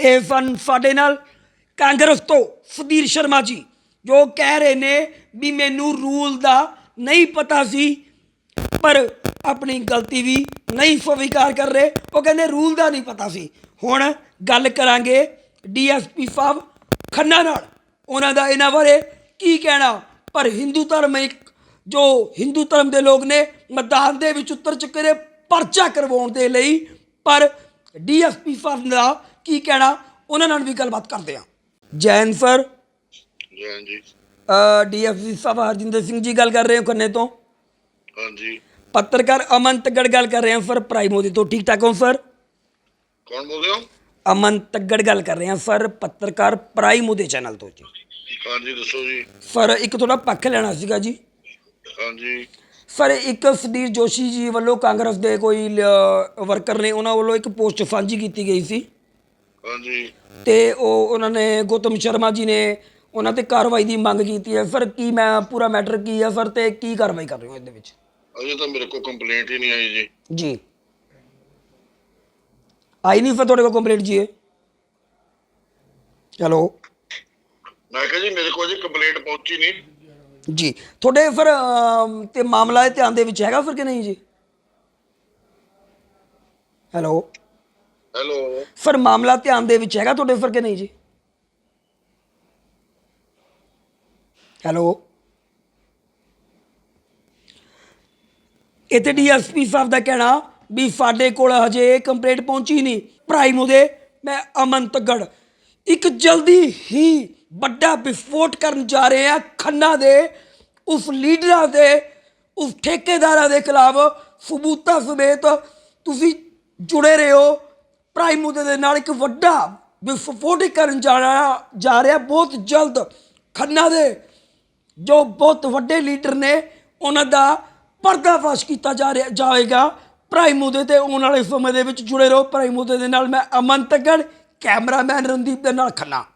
ਇਹ ਫਨ ਸਾਡੇ ਨਾਲ ਕਾਂਗਰਸ ਤੋਂ ਸੁਧੀਰ ਸ਼ਰਮਾ ਜੀ ਜੋ ਕਹਿ ਰਹੇ ਨੇ ਵੀ ਮੈਨੂੰ ਰੂਲ ਦਾ ਨਹੀਂ ਪਤਾ ਸੀ ਪਰ ਆਪਣੀ ਗਲਤੀ ਵੀ ਨਹੀਂ ਸਵੀਕਾਰ ਕਰ ਰਹੇ। ਉਹ ਕਹਿੰਦੇ ਰੂਲ ਦਾ ਨਹੀਂ ਪਤਾ ਸੀ। ਹੁਣ ਗੱਲ ਕਰਾਂਗੇ ਡੀਐਸਪੀ ਸਾਹਿਬ ਖੰਨਾ ਨਾਲ। ਉਹਨਾਂ ਦਾ ਇਹਨਾਂ ਬਾਰੇ ਕੀ ਕਹਿਣਾ? ਪਰ ਹਿੰਦੂ ਧਰਮ ਇੱਕ ਜੋ ਹਿੰਦੂ ਧਰਮ ਦੇ ਲੋਕ ਨੇ ਮੈਦਾਨ ਦੇ ਵਿੱਚ ਉਤਰ ਚੁੱਕੇ ਨੇ ਪਰਚਾ ਕਰਵਾਉਣ ਦੇ ਲਈ। ਪਰ ਡੀਐਸਪੀ ਸਾਹਿਬ ਦਾ ਕੀ ਕਹਿਣਾ? ਉਹਨਾਂ ਨਾਲ ਵੀ ਗੱਲਬਾਤ ਕਰਦੇ ਹਾਂ। ਜੈਨ ਸਰ। ਹਾਂਜੀ ਡੀਐਸਪੀ ਸਾਹਿਬ ਹਰਜਿੰਦਰ ਸਿੰਘ ਜੀ ਗੱਲ ਕਰ ਰਹੇ ਹੋ ਖੰਨੇ ਤੋਂ? ਹਾਂਜੀ। ਪੱਤਰਕਾਰ ਅਮਨ ਤੱਗੜ ਗੱਲ ਕਰ ਰਹੇ ਹਾਂ ਸਰ। ਪ੍ਰਾਈਮ ਮੋਦੀ ਤੋਂ। ਠੀਕ ਠਾਕ ਹੋ ਸਰ? ਕੌਣ ਬੋਲਦੇ ਹੋ? ਅਮਨ ਤੱਗੜ ਗੱਲ ਕਰ ਰਹੇ ਹਾਂ। ਸਰ ਪੱਤਰਕਾਰ ਪ੍ਰਾਈਮ ਮੋਦੀ ਚੈਨਲ ਤੋਂ ਜੀ। ਹਾਂਜੀ ਦੱਸੋ ਜੀ। ਸਰ ਇੱਕ ਥੋੜਾ ਪੱਖ ਲੈਣਾ ਸੀਗਾ ਜੀ। ਹਾਂਜੀ। ਸਰ ਇੱਕ ਸੁਧੀਰ ਜੋਸ਼ੀ ਜੀ ਵੱਲੋਂ ਕਾਂਗਰਸ ਦੇ ਕੋਈ ਵਰਕਰ ਨੇ ਉਹਨਾਂ ਵੱਲੋਂ ਇੱਕ ਪੋਸਟ ਸਾਂਝੀ ਕੀਤੀ ਗਈ ਸੀ। ਹਾਂਜੀ। ਤੇ ਉਹ ਉਹਨਾਂ ਨੇ ਗੌਤਮ ਸ਼ਰਮਾ ਜੀ ਨੇ ਉਹਨਾਂ ਤੇ ਕਾਰਵਾਈ ਦੀ ਮੰਗ ਕੀਤੀ ਹੈ। ਸਰ ਕੀ ਮੈਂ ਪੂਰਾ ਮੈਟਰ ਕੀ ਹੈ ਸਰ ਤੇ ਕੀ ਕਾਰਵਾਈ ਕਰ ਰਹੇ ਹੋ ਇਹਦੇ ਵਿੱਚ? ਅਜੇ ਤਾਂ ਮੇਰੇ ਕੋਲ ਕੰਪਲੇਂਟ ਹੀ ਨਹੀਂ ਆਈ ਜੀ। ਜੀ। ਆਈ ਨਹੀਂ ਫਿਰ ਤੁਹਾਡੇ ਕੋਲ ਕੰਪਲੀਟ ਜੀ ਇਹ। ਚਲੋ। ਮੈਂ ਕਿਹਾ ਜੀ ਮੇਰੇ ਕੋਲ ਅਜੇ ਕੰਪਲੇਂਟ ਪਹੁੰਚੀ ਨਹੀਂ। ਜੀ ਤੁਹਾਡੇ ਫਿਰ ਅਮ, ਤੇ ਮਾਮਲਾ ਇਹ ਧਿਆਨ ਦੇ ਵਿੱਚ ਹੈਗਾ ਫਿਰ ਕਿ ਨਹੀਂ ਜੀ? ਹੈਲੋ। ਹੈਲੋ। ਸਰ ਮਾਮਲਾ ਧਿਆਨ ਦੇ ਵਿੱਚ ਹੈਗਾ ਤੁਹਾਡੇ ਫਿਰ ਕਿ ਨਹੀਂ ਜੀ? ਹੈਲੋ। ਇੱਥੇ ਡੀਐਸਪੀ ਸਾਹਿਬ ਦਾ ਕਹਿਣਾ ਵੀ ਸਾਡੇ ਕੋਲ ਹਜੇ ਕੰਪਲੇਂਟ ਪਹੁੰਚੀ ਨਹੀਂ। ਪ੍ਰਾਈਮ ਉਹਦੇ ਮੈਂ ਅਮਨ ਤਗੜ ਇੱਕ ਜਲਦੀ ਹੀ ਵੱਡਾ ਵਿਸਫੋਟ ਕਰਨ ਜਾ ਰਹੇ ਆ ਖੰਨਾ ਦੇ, ਉਸ ਲੀਡਰਾਂ ਦੇ, ਉਸ ਠੇਕੇਦਾਰਾਂ ਦੇ ਖਿਲਾਫ ਸਬੂਤਾਂ ਸਮੇਤ ਤੁਸੀਂ ਜੁੜੇ ਰਹੋ। ਪ੍ਰਾਈਮ ਮੁੱਦੇ ਦੇ ਨਾਲ ਇੱਕ ਵੱਡਾ ਵਿਸਫੋਟ ਕਰਨ ਜਾ ਰਿਹਾ ਜਾ ਰਿਹਾ ਬਹੁਤ ਜਲਦ ਖੰਨਾ ਦੇ, ਜੋ ਬਹੁਤ ਵੱਡੇ ਲੀਡਰ ਨੇ, ਉਹਨਾਂ ਦਾ ਪਰਦਾਫਾਸ਼ ਕੀਤਾ ਜਾ ਰਿਹਾ, ਜਾਵੇਗਾ। ਪ੍ਰਾਈਮ ਮੁੱਦੇ ਤੇ ਆਉਣ ਵਾਲੇ ਸਮੇਂ ਦੇ ਵਿੱਚ ਜੁੜੇ ਰਹੋ। ਪ੍ਰਾਈਮ ਮੁੱਦੇ ਦੇ ਨਾਲ ਮੈਂ ਅਮਨ ਤੱਕੜ ਕੈਮਰਾਮੈਨ ਰਣਦੀਪ ਦੇ ਨਾਲ ਖੰਨਾ।